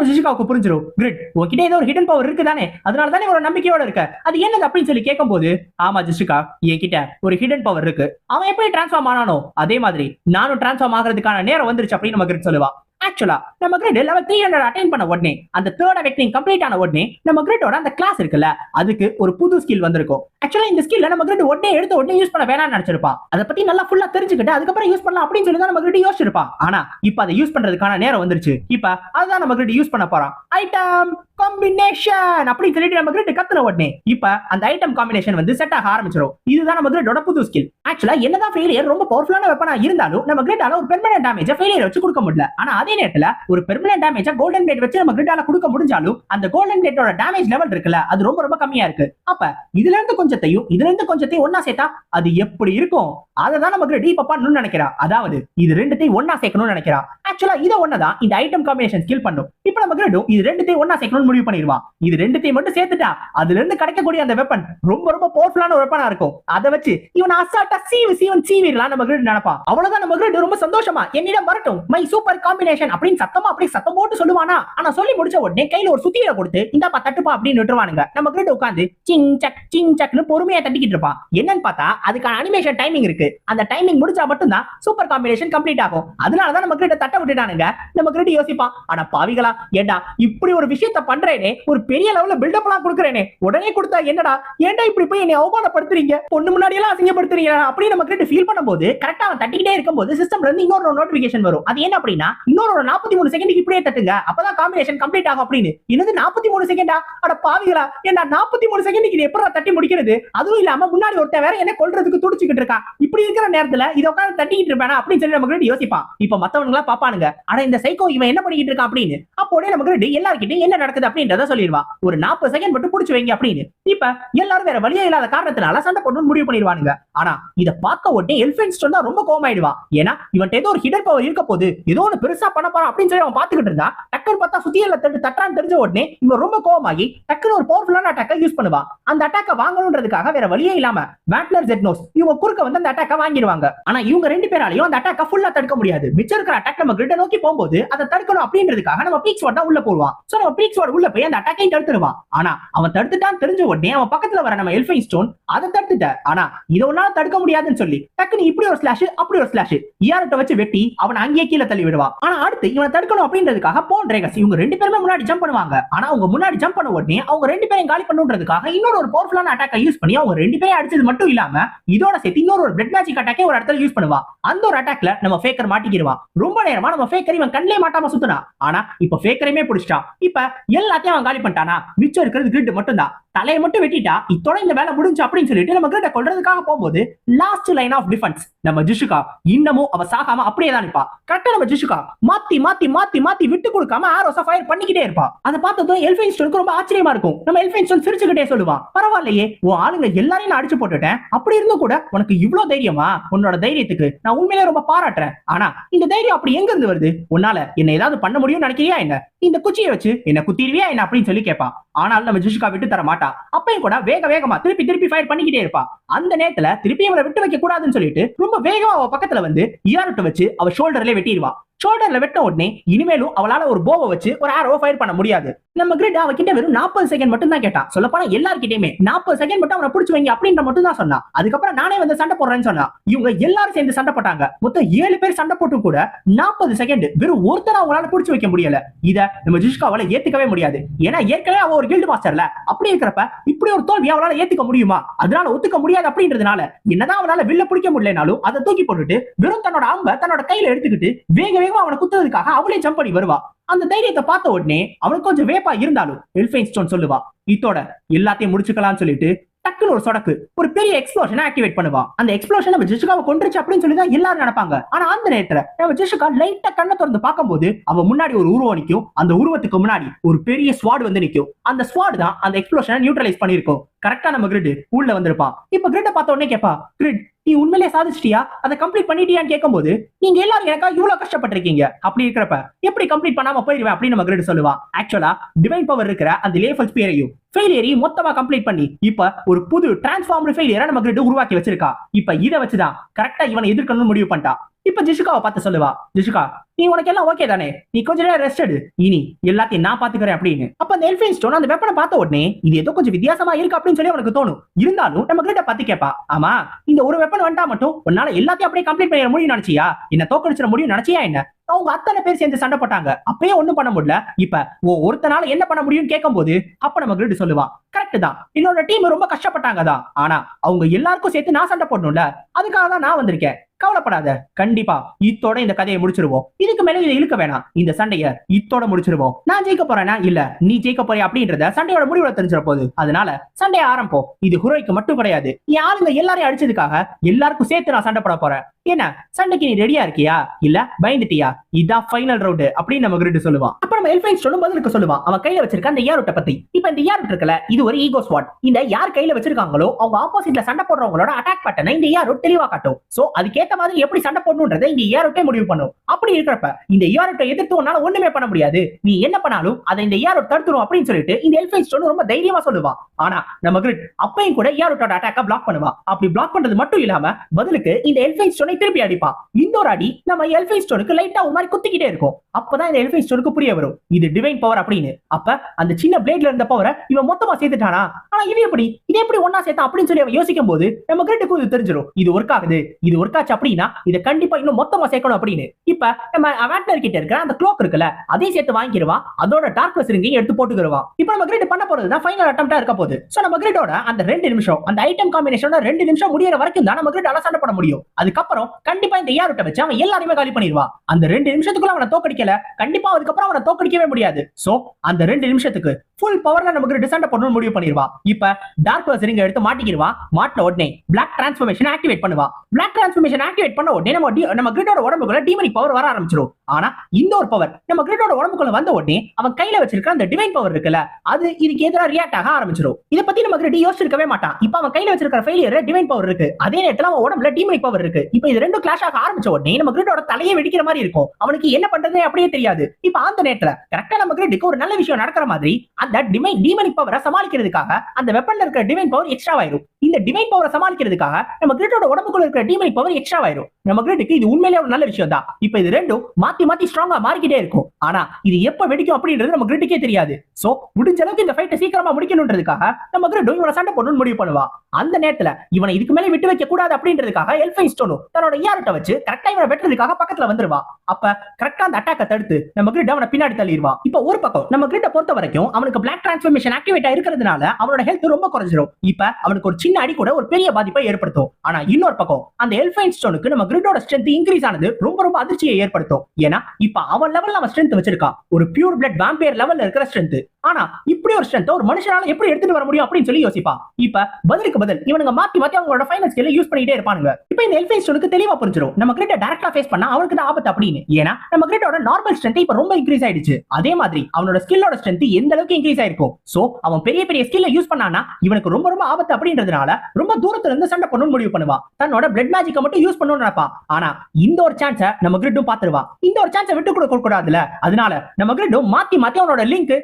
புரிஞ்சிடும் கிரிட் உங்ககிட்ட ஏதோ ஒரு ஹிடன் பவர் இருக்குதானே? அதனால தானே ஒரு நம்பிக்கையோட இருக்க. அது என்னது? அப்படின்னு சொல்லி கேட்கும்போது ஆமா ஜிஷிகா என்கிட்ட ஒரு ஹிடன் பவர் இருக்கு. அவன் எப்படி டிரான்ஸ்ஃபார்ம் ஆனானோ அதே மாதிரி நானும் டிரான்ஸ்ஃபார்ம் ஆகிறதுக்கான நேரம் வந்துருச்சு அப்படின்னு நம்ம கிரிட் சொல்லுவா. ஆக்சுவலா நம்ம grit level three hundred attain பண்ண உடனே அந்த தேர்ட் அவெக்னிங் கம்ப்ளீட் ஆன உடனே நம்ம கிரிட்டோட அந்த கிளாஸ் இருக்குல்ல அதுக்கு ஒரு புது ஸ்கில் வந்திருக்கும். ஆக்சுவலா இந்த ஸ்கில்ல நம்ம கிரிட் உடனே எடுத்து உடனே யூஸ் பண்ண வேணாம்னு நினைச்சிருப்பான். அதை பத்தி நல்லா ஃபுல்லா தெரிஞ்சுக்கிட்டு அதுக்கப்புறம் யூஸ் பண்ணலாம் அப்படின்னு சொல்லி தான் நம்ம கிரிட் யோசிச்சிருப்பா ஆனா இப்ப அதை யூஸ் பண்றதுக்கான நேரம் வந்துருச்சு. இப்ப அதுதான் நம்ம கிரிட் யூஸ் பண்ண போறோம் ஐட்டம் காம்பினேஷன் அப்படின்னு சொல்லிட்டு நம்ம கிரிட் கத்துன உடனே இப்ப அந்த ஐட்டம் காம்பினேஷன் வந்து செட் ஆக ஆரம்பிச்சிடும் இதுதான் நம்ம கிரிட்டோட புது ஸ்கில் ஆக்சுவலா என்னதான் ஃபெயிலியர் ரொம்ப பவர்ஃபுல்லான வெப்பனா இருந்தாலும் நம்ம கிரிட்டால ஒரு பெர்மனன்ட் டேமேஜ் ஃபெயிலியர் வச்சு கொடுக்க முடியல. ஆனா அது நேரத்துல ஒரு பெர்மனன்ட் டேமேஜ் கோல்டன் பிளேட் வச்சு நம்ம கிரிட்டால கொடுக்க முடிஞ்சாலும் அந்த கோல்டன் பிளேட்டோட டேமேஜ் லெவல் இருக்குல்ல அது ரொம்ப ரொம்ப கம்மியா இருக்கு. அப்ப இதுல இருந்து கொஞ்சத்தையும் இதுல இருந்து கொஞ்சத்தையும் ஒன்னா சேர்த்தா அது எப்படி இருக்கும்? அதை தான் நம்ம கிரிட் இப்ப பண்ணணும்னு நினைக்கிறா. அதாவது இது ரெண்டுத்தையும் ஒன்னா சேர்க்கணும்னு நினைக்கிறா. ஆக்சுவலா இதை ஒன்னதான் இந்த ஐட்டம் காம்பினேஷன் ஸ்கில் பண்ணும். இப்ப நம்ம கிரிடும் இது ரெண்டுத்தையும் ஒன்னா சேர்க்கணும்னு முடிவு பண்ணிடுவான் இது ரெண்டுத்தையும் மட்டும் சேர்த்துட்டா அதுல இருந்து கிடைக்கக்கூடிய அந்த வெப்பன் ரொம்ப ரொம்ப பவர்ஃபுல்லான ஒரு வெப்பனா இருக்கும். அதை வச்சு இவன் அசால்ட்டா சீவி சீவன் சீவிடலாம் நம்ம கிரிட் நினைப்பா அவ்வளவுதான் நம்ம கிரிட் ரொம்ப சந்தோஷமா என்னிடம் வரட்டும் மை சூப்பர் காம்பினேஷன் அப்படின்னு சத்தமா அப்படியே சத்தம் போட்டு சொல்லுவானா? ஆனா சொல்லி முடிச்ச உடனே கையில ஒரு சுத்தியில கொடுத்து இந்தாப்பா தட்டுப்பா அப்படின்னு விட்டுருவானுங்க. நம்ம கிரிட் உட்காந்து சிங் சக் சிங் சக்னு பொறுமையா தட்டிக்கிட்டு இருப்பான். என்னன்னு பார்த்தா அதுக்கான அனிமேஷன் டைமிங் இருக்கு. அந்த டைமிங் முடிச்சா மட்டும் தான் சூப்பர் காம்பினேஷன் கம்ப்ளீட் ஆகும். அதனாலதான் நம்ம கிரிட்ட தட்ட விட்டுட்டானுங்க. நம்ம கிரிட் யோசிப்பான் ஆனா பாவிகளா ஏண்டா இப்படி ஒரு விஷயத்த பண்றேனே ஒரு பெரிய லெவல்ல பில்டப் எல்லாம் கொடுக்குறேனே. உடனே கொடுத்தா என்னடா? ஏன்டா இப்படி போய் என்னை அவமானப்படுத்துறீங்க? பொண்ணு முன்னாடி எல்லாம் அசிங்கப்படுத்துறீங்க அப்படின்னு நம்ம கிட்ட ஃபீல் பண்ணும்போது கரெக்டா அவன் தட்டிக்கிட்டே இருக்கும்போது சிஸ்டம்ல இருந்து இன்னொரு நோட்டிபிகேஷன் வரும். அது என்ன அப்படின்னா இன்னொரு நாற்பத்தி மூணு செகண்டுக்கு இப்படியே தட்டுங்க. அப்பதான் காம்பினேஷன் கம்ப்ளீட் ஆகும் அப்படின்னு. என்னது நாற்பத்தி மூணு செகண்டா அட பாவிகளா என்ன நாற்பத்தி மூணு செகண்டுக்கு இது எப்படா தட்டி முடிக்கிறது? அதுவும் இல்லாம முன்னாடி ஒருத்தன் வேற என்ன கொள்றதுக்கு துடிச்சுக்கிட்டு இருக்கான். இப்படி இருக்கிற நேரத்துல இதை உட்காந்து தட்டிக்கிட்டு இருப்பானா அப்படின்னு சொல்லி நம்ம யோசிப்பான். இப்ப மத்தவங்க பாப்பானுங்க ஆனா இந்த சைக்கோ இவன் என்ன பண்ணிக்கிட்டு இருக்கான் அப்படின்னு. அப்போடே நம்ம கிட்ட எல்லார்கிட்டயும் என்ன நடக்குது அப்படின்றத சொல்லிடுவா ஒரு நாற்பது செகண்ட் மட்டும் புடிச்சு வைங்க அப்படின்னு. இப்ப எல்லாரும் வேற வழியே இல்லாத காரணத்தினால சண்டை போடணும்னு முடிவு பண்ணிடுவானுங்க. ஆனா இதை பார்க்க உடனே எல்ஃபென்ஸ்டோன் தான் ரொம்ப கோமாயிடுவான் ஏன்னா இவன் ஏதோ ஒரு ஹிடன் பவர் இருக்க போது ஏதோ ஒன்று பெருசா பண்ண போறான் அப்படின்னு சொல்லி அவன் பாத்துக்கிட்டு இருந்தா டக்குன்னு பார்த்தா சுத்தி எல்லாம் தட்டு தட்டான்னு தெரிஞ்ச உடனே இவன் ரொம்ப கோவமாகி டக்குன்னு ஒரு பவர்ஃபுல்லான அட்டாக்கை யூஸ் பண்ணுவான் அந்த அட்டாக்கை வாங்கணுன்றதுக்காக வேற வழியே இல்லாம வேட்னர் ஜெட்னோஸ் இவங்க குறுக்க வந்து அந்த அட்டாக்கை வாங்கிடுவாங்க. ஆனா இவங்க ரெண்டு பேராலையும் அந்த அட்டாக்கை ஃபுல்லா தடுக்க முடியாது. மிச்சம் இருக்கிற அட்டாக் நம்ம கிரிட்ட நோக்கி போகும்போது அதை தடுக்கணும் அப்படின்றதுக்காக நம்ம பீக்ஸ் தான் உள்ள போடுவான். சோ நம்ம பீக்ஸ் உள்ள போய் அந்த அட்டாக்கை எல்லாத்தையும் தடுத்துருவான் ஆனா அவன் தடுத்துட்டான் தெரிஞ்ச உடனே அவன் பக்கத்துல வர நம்ம எல்ஃபைன் ஸ்டோன் அதை தடுத்துட்ட. ஆனா இதை ஒன்னால தடுக்க முடியாதுன்னு சொல்லி டக்குனு இப்படி ஒரு ஸ்லாஷ் அப்படி ஒரு ஸ்லாஷ் இயாரட்ட வச்சு வெட்டி அவன் அங்கேயே கீழே தள்ளி விடுவா. ஆனா அடுத்து இவனை தடுக்கணும் அப்படின்றதுக்காக போன் ரேகஸ் இவங்க ரெண்டு பேருமே முன்னாடி ஜம்ப் பண்ணுவாங்க. ஆனா அவங்க முன்னாடி ஜம்ப் பண்ண உடனே அவங்க ரெண்டு பேரையும் காலி பண்ணுன்றதுக்காக இன்னொரு ஒரு பவர்ஃபுல்லான அட்டாக்கை யூஸ் பண்ணி அவங்க ரெண்டு பேரும் அடிச்சது மட்டும் இல்லாம இதோட சேர்த்து இன்னொரு ஒரு பிளட் மேஜிக் அட்டாக்கே ஒரு இடத்துல யூஸ் பண்ணுவா. அந்த ஒரு அட்டாக்ல நம்ம ஃபேக்கர் மாட்டிக்கிடுவான் ரொம்ப நேரமா நம்ம ஃபேக்கர் இவன் கண்ணிலே மாட்டாம சுத்துனா. ஆனா இப்ப ஃபேக்கரையுமே பிடிச்சிட்டான். இப்ப எல்லாத்தையும் அவன் காலி பண்ணிட்டான். மிச்சம் இருக்கிறது கிரிட் மட்டும் தான் தலையை மட்டும் வெட்டிட்டா இத்தோட இந்த வேலை முடிஞ்சு அப்படின்னு சொல்லிட்டு நம்ம கிரிட்ட கொள்றதுக்காக போகும்போது லாஸ்ட் லைன் ஆஃப் டிஃபென்ஸ் நம்ம ஜிஷுகா இன்னமும் அவ சாகாம அப்படியே தான் நிப்பா கரெக்டா நம்ம ஜிஷுகா மாத்தி மாத்தி மாத்தி மாத்தி விட்டு கொடுக்காம ஆரோஸா ஃபயர் பண்ணிக்கிட்டே இருப்பா. அதை பார்த்ததும் எல்ஃபைன்ஸ்டோனுக்கு ரொம்ப ஆச்சரியமா இருக்கும். நம்ம எல்ஃபைன்ஸ்டோன் சிரிச்சுக்கிட்டே சொல்லுவான் பரவாயில்லையே உன் ஆளுங்க எல்லாரையும் நான் அடிச்சு போட்டுட்டேன். அப்படி இருந்தும் கூட உனக்கு இவ்வளவு தைரியமா? உன்னோட தைரியத்துக்கு நான் உண்மையிலே ரொம்ப பாராட்டுறேன். ஆனா இந்த தைரியம் அப்படி எங்க இருந்து வருது? உன்னால என்ன ஏதாவது பண்ண முடியும்னு நினைக்கிறியா என்ன? இந்த குச்சியை வச்சு என்ன குத்திடுவியா என்ன? அப்படின்னு சொல்லி கேட்பான். ஆனால் நம்ம ஜிஷுகா விட்டு தர மாட்டா. அப்பையும் கூட வேக வேகமா திருப்பி திருப்பி ஃபயர் பண்ணிக்கிட்டே இருப்பா. அந்த நேரத்துல திருப்பி அவளை விட்டு வைக்க கூடாதுன்னு சொல்லிட்டு ரொம்ப வேகமா அவ பக்கத்துல வந்து இயாரட்டு வச்சு அவ ஷோல்டர்ல வெட்டிடுவா. ஷோல்டர்ல வெட்ட உடனே இனிமேலும் அவளால ஒரு போவை வச்சு ஒரு ஆரோ ஃபயர் பண்ண முடியாது. நம்ம கிரிட் அவகிட்ட வெறும் நாற்பது செகண்ட் மட்டும் தான் கேட்டான் சொல்ல போனா எல்லார்கிட்டயுமே நாற்பது செகண்ட் மட்டும் அவனை பிடிச்சி வைங்க அப்படின்ற மட்டும் தான் சொன்னா அதுக்கப்புறம் நானே வந்து சண்டை போடுறேன்னு சொன்னா இவங்க எல்லாரும் சேர்ந்து சண்டை போட்டாங்க. மொத்தம் ஏழு பேர் சண்டை போட்டு கூட நாற்பது செகண்ட் வெறும் ஒருத்தர் அவங்களால பிடிச்சி வைக்க முடியல. இத நம்ம ஜிஷ்காவால ஏத்துக்கவே முடியாது. ஏன்னா ஏற்கனவே அவ ஒரு கில்டு மாஸ்டர்ல அப்படி இருக்கிறப்ப இப்படி ஒரு தோல்வி அவளால ஏத்துக்க முடியுமா? அதனால ஒத்துக்க முடியாது அப்படின்றதுனால என்னதான் அவளால வில்ல பிடிக்க முடியலனாலும் அதை தூக்கி போட்டுட்டு வெறும் தன்னோட அம்ப தன்னோட கையில எடுத்துக்கிட்டு வேகவே வேகமா அவனை குத்துறதுக்காக அவளே ஜம்ப் பண்ணி வருவா. அந்த தைரியத்தை பார்த்த உடனே அவனுக்கு கொஞ்சம் வேப்பா இருந்தாலும் எல்ஃபைன் ஸ்டோன் சொல்லுவா. இத்தோட எல்லாத்தையும் முடிச்சுக்கலாம்னு சொல்லிட்டு டக்குன்னு ஒரு சொடக்கு ஒரு பெரிய எக்ஸ்ப்ளோஷனை ஆக்டிவேட் பண்ணுவா. அந்த எக்ஸ்ப்ளோஷன் நம்ம ஜிஷுகாவை கொண்டுருச்சு அப்படின்னு சொல்லி தான் எல்லாரும் நினைப்பாங்க. ஆனா அந்த நேரத்துல நம்ம ஜிஷுகா லைட்டா கண்ணை திறந்து பார்க்கும்போது அவன் முன்னாடி ஒரு உருவம் நிக்கும். அந்த உருவத்துக்கு முன்னாடி ஒரு பெரிய ஸ்வாட் வந்து நிற்கும் அந்த ஸ்வாடு தான் அந்த எக்ஸ்ப்ளோஷனை நியூட்ரலைஸ் பண்ணிருக்கும் கரெக்டா நம்ம கிரிட் உள்ள வந்திருப்பான் இப்ப கிரிட்ட பார்த்த உடனே கேப்பா கிரிட் நீ உண்மையிலேயே சாதிச்சிட்டியா? அதை கம்ப்ளீட் பண்ணிட்டியான்னு கேட்கும்போது நீங்க எல்லாரும் எனக்கா இவ்வளவு கஷ்டப்பட்டிருக்கீங்க. அப்படி இருக்கிறப்ப எப்படி கம்ப்ளீட் பண்ணாம போயிருவேன்? அப்படின்னு நம்ம கிரிட் சொல்லுவா. ஆக்சுவலா டிவைன் பவர் இருக்கிற அந்த லேஃபல் ஸ்பியரையும் ஃபெயிலியரையும் மொத்தமா கம்ப்ளீட் பண்ணி இப்ப ஒரு புது டிரான்ஸ்ஃபார்ம்டு ஃபெயிலியரை நம்ம கிரிட் உருவாக்கி வச்சிருக்கா. இப்ப இதை வச்சுதான் கரெக்டா இவனை எதிர்க்கணும்னு முடிவு பண்ணிட்டா. இப்ப ஜிஷுகாவை பார்த்து சொல்லுவா ஜிஷுகா நீ உனக்கு எல்லாம் ஓகே தானே? நீ கொஞ்ச நேரம் ரெஸ்ட் எடு. இனி எல்லாத்தையும் நான் பாத்துக்கிறேன் அப்படின்னு. அப்ப அந்த எல்ஃபின் ஸ்டோன் அந்த வெப்பனை பார்த்த உடனே இது ஏதோ கொஞ்சம் வித்தியாசமா இருக்கு அப்படின்னு சொல்லி அவனுக்கு தோணும். இருந்தாலும் நம்ம கிட்ட பத்தி கேப்பா ஆமா இந்த ஒரு வெப்பன் வந்தா மட்டும் உன்னால எல்லாத்தையும் அப்படியே கம்ப்ளீட் பண்ணிட முடியும் நினைச்சியா? என்ன தோக்கடிச்சிட முடியும் நினைச்சியா என்ன? அவங்க அத்தனை பேர் சேர்ந்து சண்டை போட்டாங்க. அப்பயே ஒண்ணும் பண்ண முடியல. இப்ப ஓ ஒருத்தனால என்ன பண்ண முடியும்னு கேட்கும்போது அப்ப நம்ம கிரிட் சொல்லுவான் கரெக்ட் தான். என்னோட டீம் ரொம்ப கஷ்டப்பட்டாங்க தான். ஆனா அவங்க எல்லாருக்கும் சேர்த்து நான் சண்டை போடணும்ல. அதுக்காக தான் நான் வந்திருக்கேன். கவலைப்படாத. கண்டிப்பா இத்தோட இந்த கதையை முடிச்சிருவோம். இதுக்கு மேல இதை இழுக்க வேணாம். இந்த சண்டைய இத்தோட முடிச்சிருவோம். நான் ஜெயிக்க போறேனா? இல்ல. நீ ஜெயிக்க போறியா அப்படின்றத சண்டையோட முடிவுல தெரிஞ்சிட போகுது. அதனால சண்டைய ஆரம்பம் இது ஹுரோய்க்கு மட்டும் கிடையாது. என் ஆளுங்க எல்லாரையும் அடிச்சதுக்காக எல்லாருக்கும் சேர்த்து நான் சண்டை போட போறேன். என்ன? சண்டைக்கு நீ ரெடியா இருக்கியா? இல்ல பயந்துட்டியா? இதான் ஃபைனல் ரவுண்டு அப்படின்னு நம்ம கிரிட்டு சொல்லுவான். அப்ப நம்ம எல்ஃபைன் ஸ்டோனும் பதிலுக்கு சொல்லுவான். அவன் கையில வச்சிருக்க அந்த ஏரோட்டை பத்தி. இப்ப இந்த ஏரோட் இருக்கல இது ஒரு ஈகோ ஸ்வாட் இந்த யார் கையில வச்சிருக்காங்களோ அவங்க ஆப்போசிட்ல சண்டை போடுறவங்களோட அட்டாக் பட்டனை இந்த ஏரோட் தெளிவா காட்டும். சோ அதுக்கேத்த மாதிரி எப்படி சண்டை போடணுன்றதை இந்த ஏரோட்டே முடிவு பண்ணும். அப்படி இருக்கிறப்ப இந்த ஏரோட்டை எதிர்த்து உன்னால ஒண்ணுமே பண்ண முடியாது. நீ என்ன பண்ணாலும் அதை இந்த ஏரோட் தடுத்துரும் அப்படின்னு சொல்லிட்டு இந்த எல்ஃபைன் ஸ்டோன் ரொம்ப தைரியமா சொல்லுவான். ஆனா நம்ம கிரிட் அப்பையும் கூட ஏரோட்டோட அட்டாக்க பிளாக் பண்ணுவான். அப்படி பிளாக் பண்றது மட்டும் இல்லாம பதிலுக்கு இந்த எல்ஃபைன் ஸ்டோனை திருப்பி அடிப்பான் இந்த ஒரு அடி நம்ம எல்ஃபை ஸ்டோனுக்கு லைட்டா ஒரு மாதிரி குத்திக்கிட்டே இருக்கும். அப்பதான் இந்த எல்ஃபை ஸ்டோனுக்கு புரிய வரும். இது டிவைன் பவர் அப்படின்னு. அப்ப அந்த சின்ன பிளேட்ல இருந்த பவரை இவன் மொத்தமா சேர்த்துட்டானா? ஆனா இது எப்படி? இது எப்படி ஒன்னா சேர்த்தா அப்படின்னு சொல்லி அவன் யோசிக்கும் போது நம்ம கிரெட்டுக்கு இது தெரிஞ்சிடும் இது ஒர்க் ஆகுது. இது ஒர்க் ஆச்சு அப்படின்னா இதை கண்டிப்பா இன்னும் மொத்தமா சேர்க்கணும் அப்படின்னு. இப்ப நம்ம அவாட்னர் கிட்ட இருக்கிற அந்த க்ளோக் இருக்குல்ல அதையும் சேர்த்து வாங்கிடுவான் அதோட டார்க்னஸ் ரிங்கையும் எடுத்து போட்டுக்கிடுவான் இப்போ நம்ம கிரெட் பண்ண போறது தான் ஃபைனல் அட்டம்ப்டா இருக்க போகுது. சோ நம்ம கிரெட்டோட அந்த ரெண்டு நிமிஷம் அந்த ஐட்டம் காம்பினேஷனோட ரெண்டு நிமிஷம் முடியற வரைக்கும் தான் நம்ம கிரெட் அலசாண்ட பண்ண முடியும். அதுக்கப்புறம் கண்டிப்பா இந்த ஏஆர்ட்ட வச்சு அவன் எல்லாரையுமே காலி பண்ணிடுவான் அந்த ரெண்டு நிமிஷத்துக்குள்ள அவனை தோக்கடிக்கல. கண்டிப்பா அதுக்கப்புறம் அவனை தோக்கடிக்கவே முடியாது. சோ அந்த ரெண்டு நிமிஷத்துக்கு ஃபுல் பவர்ல நமக்கு டிசண்ட பண்ணணும்னு முடிவு பண்ணிடுவா. இப்ப டார்க் வர்ஸ் ரிங்க எடுத்து மாட்டிக்கிடுவா. மாட்டின உடனே பிளாக் டிரான்ஸ்ஃபர்மேஷன் ஆக்டிவேட் பண்ணுவா. பிளாக் டிரான்ஸ்ஃபர்மேஷன் ஆக்டிவேட் பண்ண உடனே நம்ம நம்ம கிரிட்டோட உடம்புக்குள்ள டீமனிக் பவர் வர ஆரம்பிச்சிடும் ஆனா இந்த ஒரு பவர் நம்ம கிரிட்டோட உடம்புக்குள்ள வந்த உடனே அவன் கையில வச்சிருக்க அந்த டிவைன் பவர் இருக்குல்ல அது இதுக்கு எதிராக ரியாக்ட் ஆக ஆரம்பிச்சிடும் இதை பத்தி நம்ம கிரிட்டி யோசிச்சிருக்கவே மாட்டான். இப்ப அவன் கையில வச்சிருக்கிற ஃபெயிலியர் டிவைன் பவர் இருக்கு. அதே நேரத்துல அவன் உடம்புல டீமனிக் பவர் இருக்கு. இப்ப இது ரெண்டும் கிளாஷ் ஆக ஆரம்பிச்ச உடனே நம்ம கிரிட்டோட தலையை வெடிக்கிற மாதிரி இருக்கும். அவனுக்கு என்ன பண்றதே அப்படியே தெரியாது. இப்ப அந்த நேரத்துல கரெக்டா நம்ம கிரிட்டுக்கு ஒரு நல்ல விஷயம் நடக்கிற மாதிரி அந்த டிமைன் டீமனிக் பவரை சமாளிக்கிறதுக்காக அந்த வெப்பன்ல இருக்கிற டிவைன் பவர் எக்ஸ்ட்ரா ஆயிரும். இந்த டிவைன் பவரை சமாளிக்கிறதுக்காக நம்ம கிரிட்டோட உடம்புக்குள்ள இருக்கிற டிவைன் பவர் எக்ஸ்ட்ரா ஆயிரும். நம்ம கிரிட்டுக்கு இது உண்மையிலே ஒரு நல்ல விஷயம் தான். இப்ப இது ரெண்டும் மாத்தி மாத்தி ஸ்ட்ராங்கா மாறிக்கிட்டே இருக்கும். ஆனா இது எப்ப வெடிக்கும் அப்படின்றது நம்ம கிரிட்டுக்கே தெரியாது. சோ முடிஞ்ச அளவுக்கு இந்த ஃபைட்டை சீக்கிரமா முடிக்கணும்ன்றதுக்காக நம்ம கிரிட்டும் இவனை சண்டை போடணும்னு முடிவு பண்ணுவா. அந்த நேரத்துல இவனை இதுக்கு மேல விட்டு வைக்க கூடாது அப்படின்றதுக்காக எல்ஃபைன் ஸ்டோனும் தன்னோட ஏரட்டை வச்சு கரெக்டா இவனை வெட்டுறதுக்காக பக்கத்துல வந்துருவா. அப்ப கரெக்டா அந்த அட்டாக்க தடுத்து நம்ம கிரிட் அவனை பின்னாடி தள்ளிடுவா இப்ப ஒரு பக்கம் நம்ம கிரிட்ட பொறுத்த வரைக்கும் அவனுக்கு பிளாக் டிரான்ஸ்ஃபர்மேஷன் ஆக்டிவேட் இருக்கிறதுனால அவனோட ஹெல்த் ரொம்ப குறைஞ்சிரும். இப்ப அவனுக்கு ஒரு சின்ன அடி கூட ஒரு பெரிய பாதிப்பை ஏற்படுத்தும். ஆனா இன்னொரு பக்கம் அந்த எல்ஃபைன் ஸ்டோனுக்கு நம்ம கிரிட்டோட ஸ்ட்ரென்த் இன்க்ரீஸ் ஆனது ரொம்ப ரொம்ப அதிர்ச்சியை ஏற்படுத்தும். ஏன்னா இப்ப அவன் லெவல்ல அவன் ஸ்ட்ரென்த் வச்சிருக்கான். ஒரு பியூர் பிளட் வாம்பியர் லெவல்ல இருக்கிற ஸ்ட்ரென்த் ஆனா இப்படி ஒரு ஸ்ட்ரென்த் ஒரு மனுஷனால எப்படி எடுத்துட்டு வர முடியும் அப்படின்னு சொல்லி யோசிப்பான். இப்ப பதிலுக்கு பதில் இவனுங்க மாத்தி மாத்தி அவங்களோட ஃபைனல் ஸ்கில்ல யூஸ் பண்ணிட்டே இருப்பானுங்க. இப்ப இந்த எல்ஃபைன் ஸ்டோனுக்கு தெளிவா புரிஞ்சிடும் நம்ம கிரிட்ட டேரக்டா ஃபேஸ் பண்ணா அவனுக்கு தான் ஆபத்து அப்படின்னு. ஏன்னா நம்ம கிரிட்டோட நார்மல் ஸ்ட்ரென்த் இப்ப ரொம்ப இன்க்ரீஸ் ஆயிடுச்சு. அதே மாதிரி அவனோட ஸ்கில்லோட ஸ்ட்ரென்த் எந்த அளவுக்கு இன்க்ரீஸ் ஆயிருக்கும் சோ அவன் பெரிய பெரிய ஸ்கில்ல யூஸ் பண்ணானா இவனுக்கு ரொம்ப ரொம்ப ஆபத்து அப்படின்றதுனால ரொம்ப தூரத்துல இருந்து சண்டை பண்ணணும்னு முடிவு பண்ணுவான். தன்னோட பிளட் மேஜிக்கை மட்டும் யூஸ் பண்ணணும்னு நினைப்பான். ஆனா இந்த ஒரு சான்ஸை நம்ம கிரிட்டும் பாத்துருவா இந்த ஒரு சான்ஸை விட்டு கொடுக்க கூடாதுல அதனால நம்ம கிரிட்டும் மாத்தி மாத்தி அவனோட லிங்க்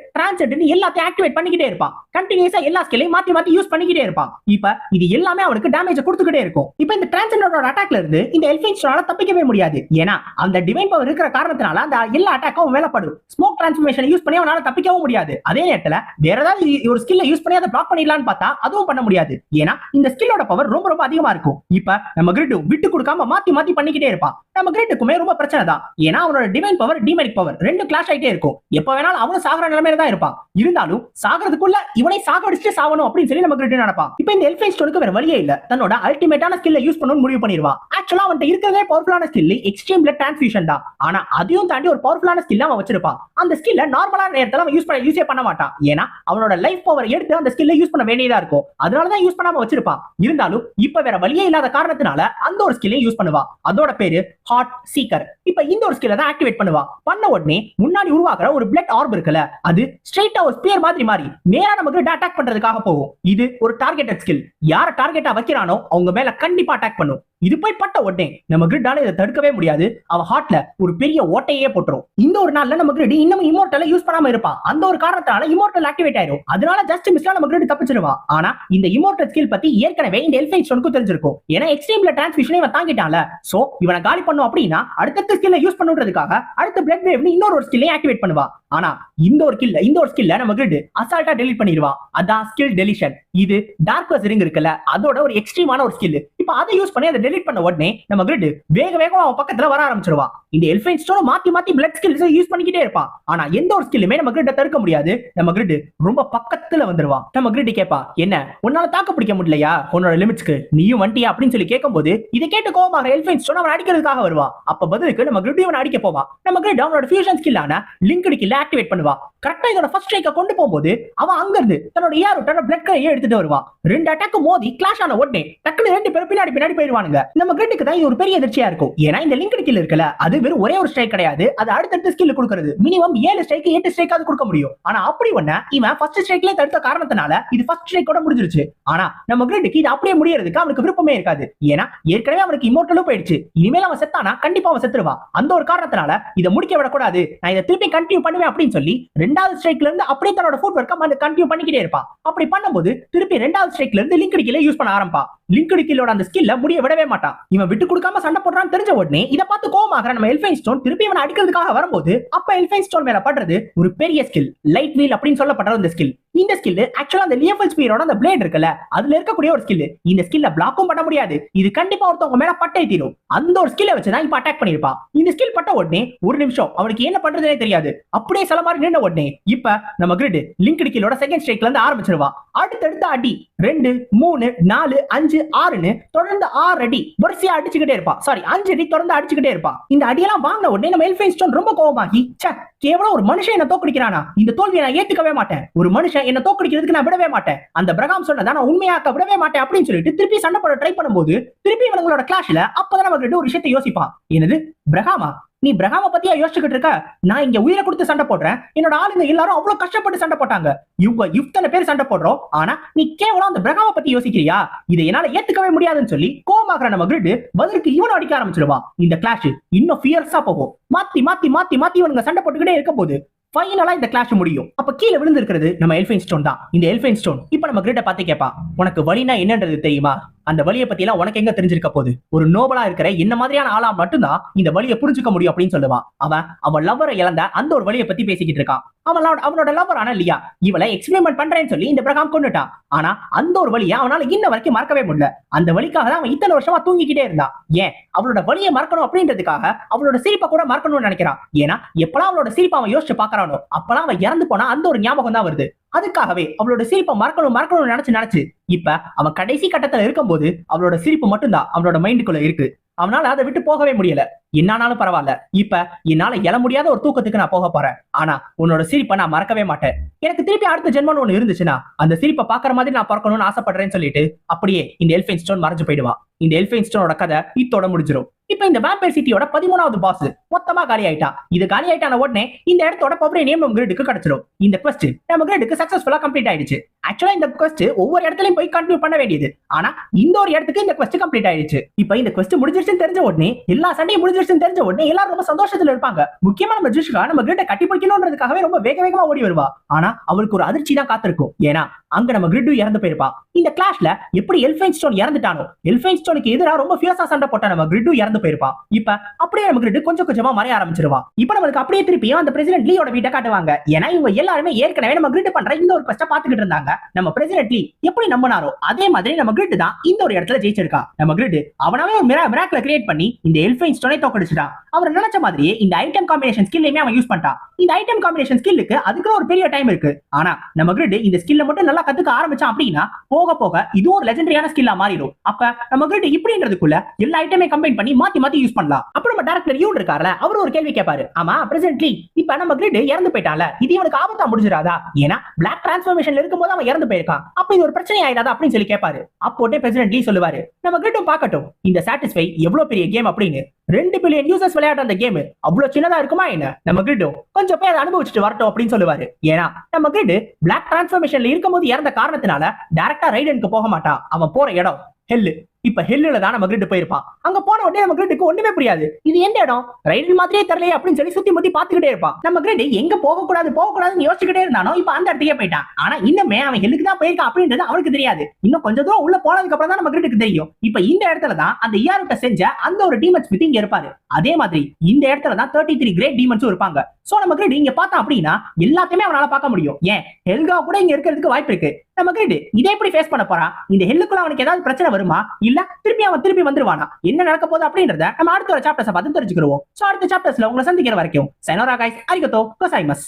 டிரான்சென்ட் எல்லாத்தையும் ஆக்டிவேட் பண்ணிக்கிட்டே இருப்பான். கண்டினியூஸா எல்லா ஸ்கில்லையும் மாத்தி மாத்தி யூஸ் பண்ணிக்கிட்டே இருப்பான். இப்ப இது எல்லாமே அவனுக்கு டேமேஜ் கொடுத்துக்கிட்டே இருக்கும். இப்ப இந்த டிரான்சென்டோட அட்டாக்ல இருந்து இந்த எல்ஃபின்ஸ்டரால தப்பிக்கவே முடியாது. ஏன்னா அந்த டிவைன் பவர் இருக்கிற காரணத்தினால அந்த எல்லா அட்டாக்கும் மேல ஸ்மோக் டிரான்ஸ்ஃபர்மேஷன் யூஸ் பண்ணி அவனால தப்பிக்கவும் முடியாது. அதே நேரத்துல வேற ஏதாவது ஒரு ஸ்கில்ல யூஸ் பண்ணி அதை பிளாக் பண்ணிடலாம்னு பார்த்தா அதுவும் பண்ண முடியாது. ஏன்னா இந்த ஸ்கில்லோட பவர் ரொம்ப ரொம்ப அதிகமா இருக்கும். இப்ப நம்ம கிரிட்டு விட்டு கொடுக்காம மாத்தி மாத்தி பண்ணிக்கிட்டே இருப்பான். நம்ம கிரிட்டுக்குமே ரொம்ப பிரச்சனை தான். ஏன்னா அவனோட டிவைன் பவர் டிமெனிக் பவர் ரெண்டு கிளாஷ் ஆயிட்டே இருக்கும். எப்ப வேணாலும் அவனும் சாகுற நிலைமையில தான் இருப்பான். இருந்தாலும் சாகிறதுக்குள்ள இவனை சாகடிச்சுட்டு சாவணும் அப்படின்னு சொல்லி நமக்கு நினைப்பான். இப்ப இந்த எல்ஃபைன் ஸ்டோனுக்கு வேற வழியே இல்ல. தன்னோட அல்டிமேட்டான ஸ்கில்ல யூஸ் பண்ணணும் முடிவு பண்ணிடுவான் ஆக்சுவலா அவன்கிட்ட இருக்கிறதே பவர்ஃபுல்லான ஸ்கில் எக்ஸ்ட்ரீம் பிளட் டிரான்ஸ்ஃபியூஷன் தான். ஆனா அதையும் தாண்டி ஒரு பவர்ஃபுல்லான ஸ்கில் அவன் வச்சிருப்பான். அந்த ஸ்கில்ல நார்மலான நேரத்தில் அவன் யூஸ் பண்ண யூஸே பண்ண மாட்டான். ஏன்னா அவனோட லைஃப் பவர் எடுத்து அந்த ஸ்கில்ல யூஸ் பண்ண வேண்டியதா இருக்கும். அதனாலதான் யூஸ் பண்ணாம வச்சிருப்பான். இருந்தாலும் இப்ப வேற வழியே இல்லாத காரணத்தினால அந்த ஒரு ஸ்கில்லையும் யூஸ் பண்ணுவா. அதோட பேரு ஹாட் சீக்கர் இப்ப இந்த ஒரு ஸ்கில்ல தான் ஆக்டிவேட் பண்ணுவா. பண்ண உடனே முன்னாடி உருவாக்குற ஒரு பிளட் ஆர்ப் இருக்குல்ல அது லைட்டா ஒரு ஸ்பியர் மாதிரி மாறி நேரா நமக்கு அட்டாக் பண்றதுக்காக போகும். இது ஒரு டார்கெட்டட் ஸ்கில் யார டார்கெட்டா வைக்கிறானோ அவங்க மேல கண்டிப்பா அட்டாக் பண்ணும். இது போய் பட்ட உடனே நம்ம கிரிட்டால இதை தடுக்கவே முடியாது. அவ ஹார்ட்ல ஒரு பெரிய ஓட்டையே போட்டுரும். இந்த ஒரு நாள்ல நம்ம கிரிட் இன்னும் இமோர்டல யூஸ் பண்ணாம இருப்பான் அந்த ஒரு காரணத்தால இமோர்டல் ஆக்டிவேட் ஆயிரும். அதனால ஜஸ்ட் மிஸ்ல நம்ம கிரிட் தப்பிச்சிருவா. ஆனா இந்த இமோர்டல் ஸ்கில் பத்தி ஏற்கனவே இந்த எல்ஃபைன் ஸ்டோனுக்கு தெரிஞ்சிருக்கும். ஏன்னா எக்ஸ்ட்ரீம்ல டிரான்ஸ்மிஷனே இவன் தாங்கிட்டான்ல. சோ இவனை காலி பண்ணும் அப்படின்னா அடுத்த ஸ்கில்ல யூஸ் பண்ணுறதுக்காக அடுத்த பிளட் வேவ்னு இன்னொரு ஒரு ஸ்கில்லையும் ஆக்டிவேட் பண்ணுவா. ஆனா இந்த ஒரு கில்ல இந்த ஒரு ஸ்கில்ல நம்ம கிரிட் அசால்ட்டா டெலிட் பண்ணிடுவான் அதான் ஸ்கில் டெலிஷன் இது டார்க் ரிங் இருக்குல்ல அதோட ஒரு எக்ஸ்ட்ரீமான ஒரு ஸ்கில் இப்போ அதை யூஸ் பண்ணி அதை டெலிட் பண்ண உடனே நம்ம கிரிட் வேக வேகமா அவன் பக்கத்துல வர ஆரம்பிச்சிருவான் இந்த எல்ஃபைன் ஸ்டோன் மாத்தி மாத்தி பிளட் ஸ்கில்ஸ் யூஸ் பண்ணிக்கிட்டே இருப்பான் ஆனா எந்த ஒரு ஸ்கில்லுமே நம்ம கிரிட்ட தடுக்க முடியாது. நம்ம கிரிட் ரொம்ப பக்கத்துல வந்துருவான் நம்ம கிரிட் கேப்பா என்ன உன்னால தாக்க பிடிக்க முடியலையா? உன்னோட லிமிட்ஸ்க்கு நீயும் வண்டியா? அப்படின்னு சொல்லி கேட்கும்போது இதை கேட்டு கோவமாக எல்ஃபைன் ஸ்டோன் அவன் அடிக்கிறதுக்காக வருவான் அப்ப பதிலுக்கு நம்ம கிரிட் இவன் அடிக்க போவான் நம்ம கிரிட் அவனோட ஃபியூஷன் ஸ்கில்லான லிங்க்டு கில்ல ஆக்டிவேட் பண்ணுவா கரெக்டா இதோட ஃபர்ஸ்ட் ஸ்ட்ரைக்க கொண்டு போகும்போது அவன் அங்க இருந்து தன்னோட ஏர் விட்டான பிளட் கரையே எடுத்துட்டு வருவான் ரெண்டு அட்டாக் மோதி கிளாஷ் ஆன உடனே டக்குனு ரெண்டு பேரும் பின்னாடி பின்னாடி போயிருவானுங்க. நம்ம கிரிட்டுக்கு தான் இது ஒரு பெரிய எதிர்ச்சியா இருக்கும். ஏன்னா இந்த லிங்க் கில் இருக்கல அது வெறும் ஒரே ஒரு ஸ்ட்ரைக் கிடையாது. அது அடுத்தடுத்த ஸ்கில் கொடுக்கறது. மினிமம் ஏழு ஸ்ட்ரைக் எட்டு ஸ்ட்ரைக்காவது கொடுக்க முடியும். ஆனா அப்படி ஒண்ண இவன் ஃபர்ஸ்ட் ஸ்ட்ரைக்ல தடுத்த காரணத்தினால இது ஃபர்ஸ்ட் ஸ்ட்ரைக்கோட முடிஞ்சிருச்சு. ஆனா நம்ம கிரிட்டுக்கு இது அப்படியே முடியறதுக்கு அவனுக்கு விருப்பமே இருக்காது. ஏன்னா ஏற்கனவே அவனுக்கு இமோட்டலும் போயிடுச்சு. இனிமேல் அவன் செத்தானா கண்டிப்பா அவன் செத்துருவான். அந்த ஒரு காரணத்தினால இதை முடிக்க விடக்கூடாது. நான் இதை திருப்பி கண்டினியூ பண்ணுவேன் அப்படின்னு சொல்லி ரெண்டாவது ஸ்ட்ரைக்ல இருந்து அப்படியே தன்னோட ஃபுட் ஒர்க்கை கண்டினியூ பண்ணிக்கிட்டே இருப்பான் அப்படி பண்ணும்போது திருப்பி ரெண்டாவது ஸ்ட்ரைக்ல இருந்து லிங்க் யூஸ் பண்ண ஆரம்பா லிங்க் கில்லோட அந்த ஸ்கில்ல முடிய விடவே மாட்டான். இவன் விட்டு கொடுக்காம சண்டை போடுறான்னு தெரிஞ்ச உடனே இதை பார்த்து கோவமாகற நம்ம எல்ஃபைன் ஸ்டோன் திருப்பி இவன் அடிக்கிறதுக்காக வரும்போது அப்ப எல்ஃபைன் ஸ்டோன் மேல படுறது ஒரு பெரிய ஸ்கில் லைட் வீல் அப்படின்னு சொல்லப்படுற இந்த ஸ்கில் இந்த ஸ்கில் ஆக்சுவலா அந்த லியஃபல் ஸ்பீரோட அந்த பிளேட் இருக்குல்ல அதுல இருக்கக்கூடிய ஒரு ஸ்கில் இந்த ஸ்கில்ல பிளாக்கும் பண்ண முடியாது. இது கண்டிப்பா ஒருத்தவங்க மேல பட்டை தீரும் அந்த ஒரு ஸ்கில்ல வச்சுதான் இப்ப அட்டாக் பண்ணிருப்பான் இந்த ஸ்கில் பட்ட உடனே ஒரு நிமிஷம் அவனுக்கு என்ன பண்றதுனே தெரியாது. அப்படியே சில மாதிரி நின்ன உடனே இப்ப நம்ம கிரிட் லிங்க் அடிக்கலோட செகண்ட் ஸ்ட்ரைக்ல இருந்து ஆரம்பிச்சிருவான் அடுத்தடுத்த அடி ரெண்டு மூணு நாலு அஞ்சு அஞ்சு ஆறுன்னு தொடர்ந்து ஆறு அடி வரிசையா அடிச்சுக்கிட்டே இருப்பா. சாரி அஞ்சு அடி தொடர்ந்து அடிச்சுக்கிட்டே இருப்பா. இந்த அடியெல்லாம் வாங்கின உடனே நம்ம எல்ஃபைன் ஸ்டோன் ரொம்ப கோபமாகி ச்சே கேவலம் ஒரு மனுஷன் என்ன தோக்கடிக்கிறானா இந்த தோல்வியை நான் ஏத்துக்கவே மாட்டேன். ஒரு மனுஷன் என்ன தோக்கடிக்கிறதுக்கு நான் விடவே மாட்டேன். அந்த பிரகாம் சொன்னதை நான் உண்மையாக்க விடவே மாட்டேன் அப்படின்னு சொல்லிட்டு திருப்பி சண்டை போட ட்ரை பண்ணும்போது திருப்பி இவங்களோட கிளாஷ்ல அப்பதான் நம்ம ஒரு விஷயத்தை யோசிப்பான். என்னது? பிரகாமா? நீ பிரகாம பத்தியா யோசிச்சுக்கிட்டு இருக்க? நான் இங்க உயிரை கொடுத்து சண்டை போடுறேன். என்னோட ஆளுங்க எல்லாரும் அவ்வளவு கஷ்டப்பட்டு சண்டை போட்டாங்க. இவங்க இத்தனை பேர் சண்டை போடுறோம். ஆனா நீ கேவலம் அந்த பிரகாம பத்தி யோசிக்கிறியா? இதை என்னால ஏத்துக்கவே முடியாதுன்னு சொல்லி கோமாக்குற நம்ம கிரிட் பதிலுக்கு இவனும் அடிக்க ஆரம்பிச்சிருவான் இந்த கிளாஷ் இன்னும் ஃபியர்ஸா போகும். மாத்தி மாத்தி மாத்தி மாத்தி இவனுங்க சண்டை போட்டுக்கிட்டே இருக்க போது ஃபைனலா இந்த கிளாஷ் முடியும். அப்ப கீழே விழுந்திருக்கிறது நம்ம எல்ஃபைன் ஸ்டோன் தான். இந்த எல்ஃபைன் ஸ்டோன் இப்ப நம்ம கிரிட்ட பார்த்து கேட்பா உனக்கு வழினா என்னன்றது தெரியுமா? அந்த வழியை பத்தி எல்லாம் உனக்கு எங்க தெரிஞ்சிருக்க போகுது? ஒரு நோபலா இருக்கிற என்ன மாதிரியான ஆளா மட்டும்தான் இந்த வழியை புரிஞ்சுக்க முடியும் அப்படின்னு சொல்லுவான். அவன் அவன் லவ்வரை இழந்த அந்த ஒரு வழியை பத்தி பேசிக்கிட்டு இருக்கான். அவன் அவனோட லவர் ஆனா இல்லையா இவளை எக்ஸ்பெரிமெண்ட் பண்றேன்னு சொல்லி இந்த பிரகாம் கொண்டுட்டான் ஆனா அந்த ஒரு வழியை அவனால இன்ன வரைக்கும் மறக்கவே முடியல. அந்த வழிக்காக தான் அவன் இத்தனை வருஷமா தூங்கிக்கிட்டே இருந்தான் ஏன்? அவளோட வழியை மறக்கணும் அப்படின்றதுக்காக அவளோட சிரிப்பை கூட மறக்கணும்னு நினைக்கிறான் ஏன்னா எப்பெல்லாம் அவளோட சிரிப்பை அவன் யோசிச்சு பாக்குறானோ அப்பெல்லாம் அவன் இறந்து போனா அந்த ஒரு ஞாபகம் தான் வருது. அதுக்காகவே அவளோட சிரிப்பை மறக்கணும் மறக்கணும்னு நினைச்சு நினைச்சு இப்ப அவன் கடைசி கட்டத்துல இருக்கும்போது அவளோட சிரிப்பு மட்டும்தான். அவனோட மைண்டுக்குள்ள இருக்கு. அவனால அதை விட்டு போகவே முடியல. என்னானாலும் பரவாயில்ல. இப்ப என்னால எழ முடியாத ஒரு தூக்கத்துக்கு நான் போக போறேன். ஆனா உன்னோட சிரிப்பை நான் மறக்கவே மாட்டேன். எனக்கு திருப்பி அடுத்த ஜென்மன் ஒண்ணு இருந்துச்சுன்னா அந்த சிரிப்பை பாக்குற மாதிரி நான் பார்க்கணும்னு ஆசைப்படுறேன்னு சொல்லிட்டு அப்படியே இந்த எல்ஃபைன் ஸ்டோன் மறைஞ்சு போயிடுவான். இந்த எல்ஃபைன் ஸ்டோனோட கதை இத்தோட முடிஞ்சிடும் இப்ப இந்த வேம்பையர் சிட்டியோட பதிமூணாவது பாஸ் மொத்தமா காலி ஆயிட்டா. இது காலி ஆயிட்டான உடனே இந்த இடத்தோட பவர் நேம் நம்ம கிரெடுக்கு கிடைச்சிடும் இந்த கொஸ்ட் நம்ம கிரெடுக்கு சக்சஸ்ஃபுல்லா கம்ப்ளீட் ஆயிடுச்சு. ஆக்சுவலா இந்த கொஸ்ட் ஒவ்வொரு இடத்துலயும் போய் கண்டினியூ பண்ண வேண்டியது. ஆனா இந்த ஒரு இடத்துக்கு இந்த கொஸ்ட் கம்ப்ளீட் ஆயிடுச்சு. இப்ப இந்த கொஸ்ட் முடிஞ்சிருச்சுன்னு தெரிஞ்ச உடனே எல்லா சண்டையும் முடிஞ்சிருச்சுன்னு தெரிஞ்ச உடனே எல்லாரும் ரொம்ப சந்தோஷத்துல இருப்பாங்க. முக்கியமா நம்ம ஜிஷ்கா நம்ம கிரெட்டை கட்டி பிடிக்கணும்ன்றதுக்காகவே ரொம்ப வேக வேகமா ஓடி வருவா. ஆனா அவளுக்கு ஒரு அதிர்ச்சி தான் காத்திருக்கும். ஏன்னா அங்க நம்ம கிரிட்டு இறந்து போயிருப்பா. இந்த கிளாஷ்ல எப்படி எல்ஃபைன் ஸ்டோன் இறந்துட்டானோ எல்ஃபைன் ஸ்டோனுக்கு எதிராக ரொம்ப ஃபியர்ஸா சண்டை போட்ட நம்ம கிரிட்டு இறந்து போயிருப்பா. இப்ப அப்படியே நம்ம கிரிட்டு கொஞ்சம் கொஞ்சமா மறைய ஆரம்பிச்சிருவா. இப்ப நம்மளுக்கு அப்படியே திருப்பியும் அந்த பிரசிடென்ட் லீயோட வீட்டை காட்டுவாங்க. ஏன்னா இவங்க எல்லாருமே ஏற்கனவே நம்ம கிரிட் பண்ற இந்த ஒரு கொஸ்ட பாத்துக்கிட்டு இருந்தாங்க. நம்ம பிரசிடென்ட் லீ எப்படி நம்பினாரோ அதே மாதிரி நம்ம கிரிட் தான் இந்த ஒரு இடத்துல ஜெயிச்சிருக்கா. நம்ம கிரிட் அவனாவே ஒரு மிராக்கில் கிரியேட் பண்ணி இந்த எல்ஃபைன் ஸ்டோனை தோக்கடிச்சிட்டான் அவர் நினைச்ச மாதிரியே இந்த ஐட்டம் காம்பினேஷன் ஸ்கில்லையுமே அவன் யூஸ் பண்ணிட்டான். இந்த ஐட்டம் காம்பினேஷன் ஸ்கில்லுக்கு அதுக்கு ஒரு பெரிய டைம் இருக்கு. ஆனா நம்ம கிரிட் இந்த ஸ்கில்ல மட்டும் நல்லா கத்துக்க ஆரம்பிச்சான் அப்படின்னா போக போக இது ஒரு லெஜெண்டரியான ஸ்கில்லா மாறிடும். அப்ப நம்ம கிட்ட இப்படின்றதுக்குள்ள எல்லா ஐட்டமே கம்பைன் பண்ணி மாத்தி மாத்தி யூஸ் பண்ணலாம். அப்ப நம்ம டேரக்டர் யூன் இருக்காருல இருக்காங்களே அவர் ஒரு கேள்வி கேட்பாரு ஆமா பிரசன்ட்லி இப்ப நம்ம கிரிட் இறந்து போயிட்டான்ல இது இவனுக்கு ஆபத்தா முடிஞ்சிடாதா? ஏன்னா பிளாக் டிரான்ஸ்ஃபர்மேஷன்ல இருக்கும்போது அவன் இறந்து போயிருக்கான். அப்ப இது ஒரு பிரச்சனை ஆயிடாதா அப்படின்னு சொல்லி கேட்பாரு அப்போட்டே பிரசிடென்ட் லீ சொல்லுவாரு நம்ம கிரிட்டும் பார்க்கட்டும். இந்த சாட்டிஸ்ஃபை எவ்வளவு பெரிய கேம் அப்படின்னு ரெண்டு பில்லியன் யூசர்ஸ் விளையாடுற அந்த கேம் அவ்வளவு சின்னதா இருக்குமா என்ன? நம்ம கிரிட்டும் கொஞ்சம் பேர் அதை அனுபவிச்சுட்டு வரட்டும் அப்படின்னு சொல்லுவாரு. ஏன்னா நம்ம கிரிட் பிளாக் டிரான்ஸ்பர்மேஷன்ல இருக்கும்போது இறந்த காரணத்தினால டைரக்டா ரைடனுக்கு போக மாட்டான். அவன் போற இடம் ஹெல்லு இப்ப ஹெல்லுல தான் நம்ம கிரிட் போயிருப்பான். அங்க போன உடனே நம்ம கிரிட்டுக்கு ஒண்ணுமே புரியாது. இது எந்த இடம்? ரயில் மாதிரியே தெரியலையே அப்படின்னு சொல்லி சுத்தி முத்தி பாத்துக்கிட்டே இருப்பான். நம்ம கிரிட் எங்க போக கூடாது போக கூடாதுன்னு யோசிச்சுக்கிட்டே இருந்தானோ இப்ப அந்த இடத்துக்கே போயிட்டான். ஆனா இன்னுமே அவன் ஹெல்லுக்கு தான் போயிருக்கான் அப்படின்றது அவனுக்கு தெரியாது. இன்னும் கொஞ்சம் தூரம் உள்ள போனதுக்கு அப்புறம் தான் நம்ம கிரிட்டுக்கு தெரியும். இப்ப இந்த இடத்துல தான் அந்த இயாருட்ட செஞ்ச அந்த ஒரு டீமன்ஸ் ஸ்மித் இங்க இருப்பாரு. அதே மாதிரி இந்த இடத்துல தான் தேர்ட்டி த்ரீ கிரேட் டீமன்ஸும் இருப்பாங்க. சோ நம்ம கிரிட் இங்க பார்த்தா அப்படின்னா எல்லாத்தையுமே அவனால பார்க்க முடியும். ஏன்? ஹெல்கா கூட இங்க இருக்கிறதுக்கு வாய்ப்பு இருக்கு. நம்ம கிரிட் இதை எப்படி ஃபேஸ் பண்ண போறான் இந்த ஹெல்லுக்குள்ள அவனுக்கு ஏதாவது பிரச்சனை வருமா? இல்ல திருப்பி அவன் திருப்பி வந்துருவானா? என்ன நடக்க போகுது அப்படின்றத நம்ம அடுத்த ஒரு சாப்டர்ஸ் பார்த்து தெரிஞ்சுக்கிறோம் சோ அடுத்த சாப்டர்ஸ்ல உங்களை சந்திக்கிற வரைக்கும் சைனோரா கைஸ் அரிகத்தோ கோசாய்மஸ்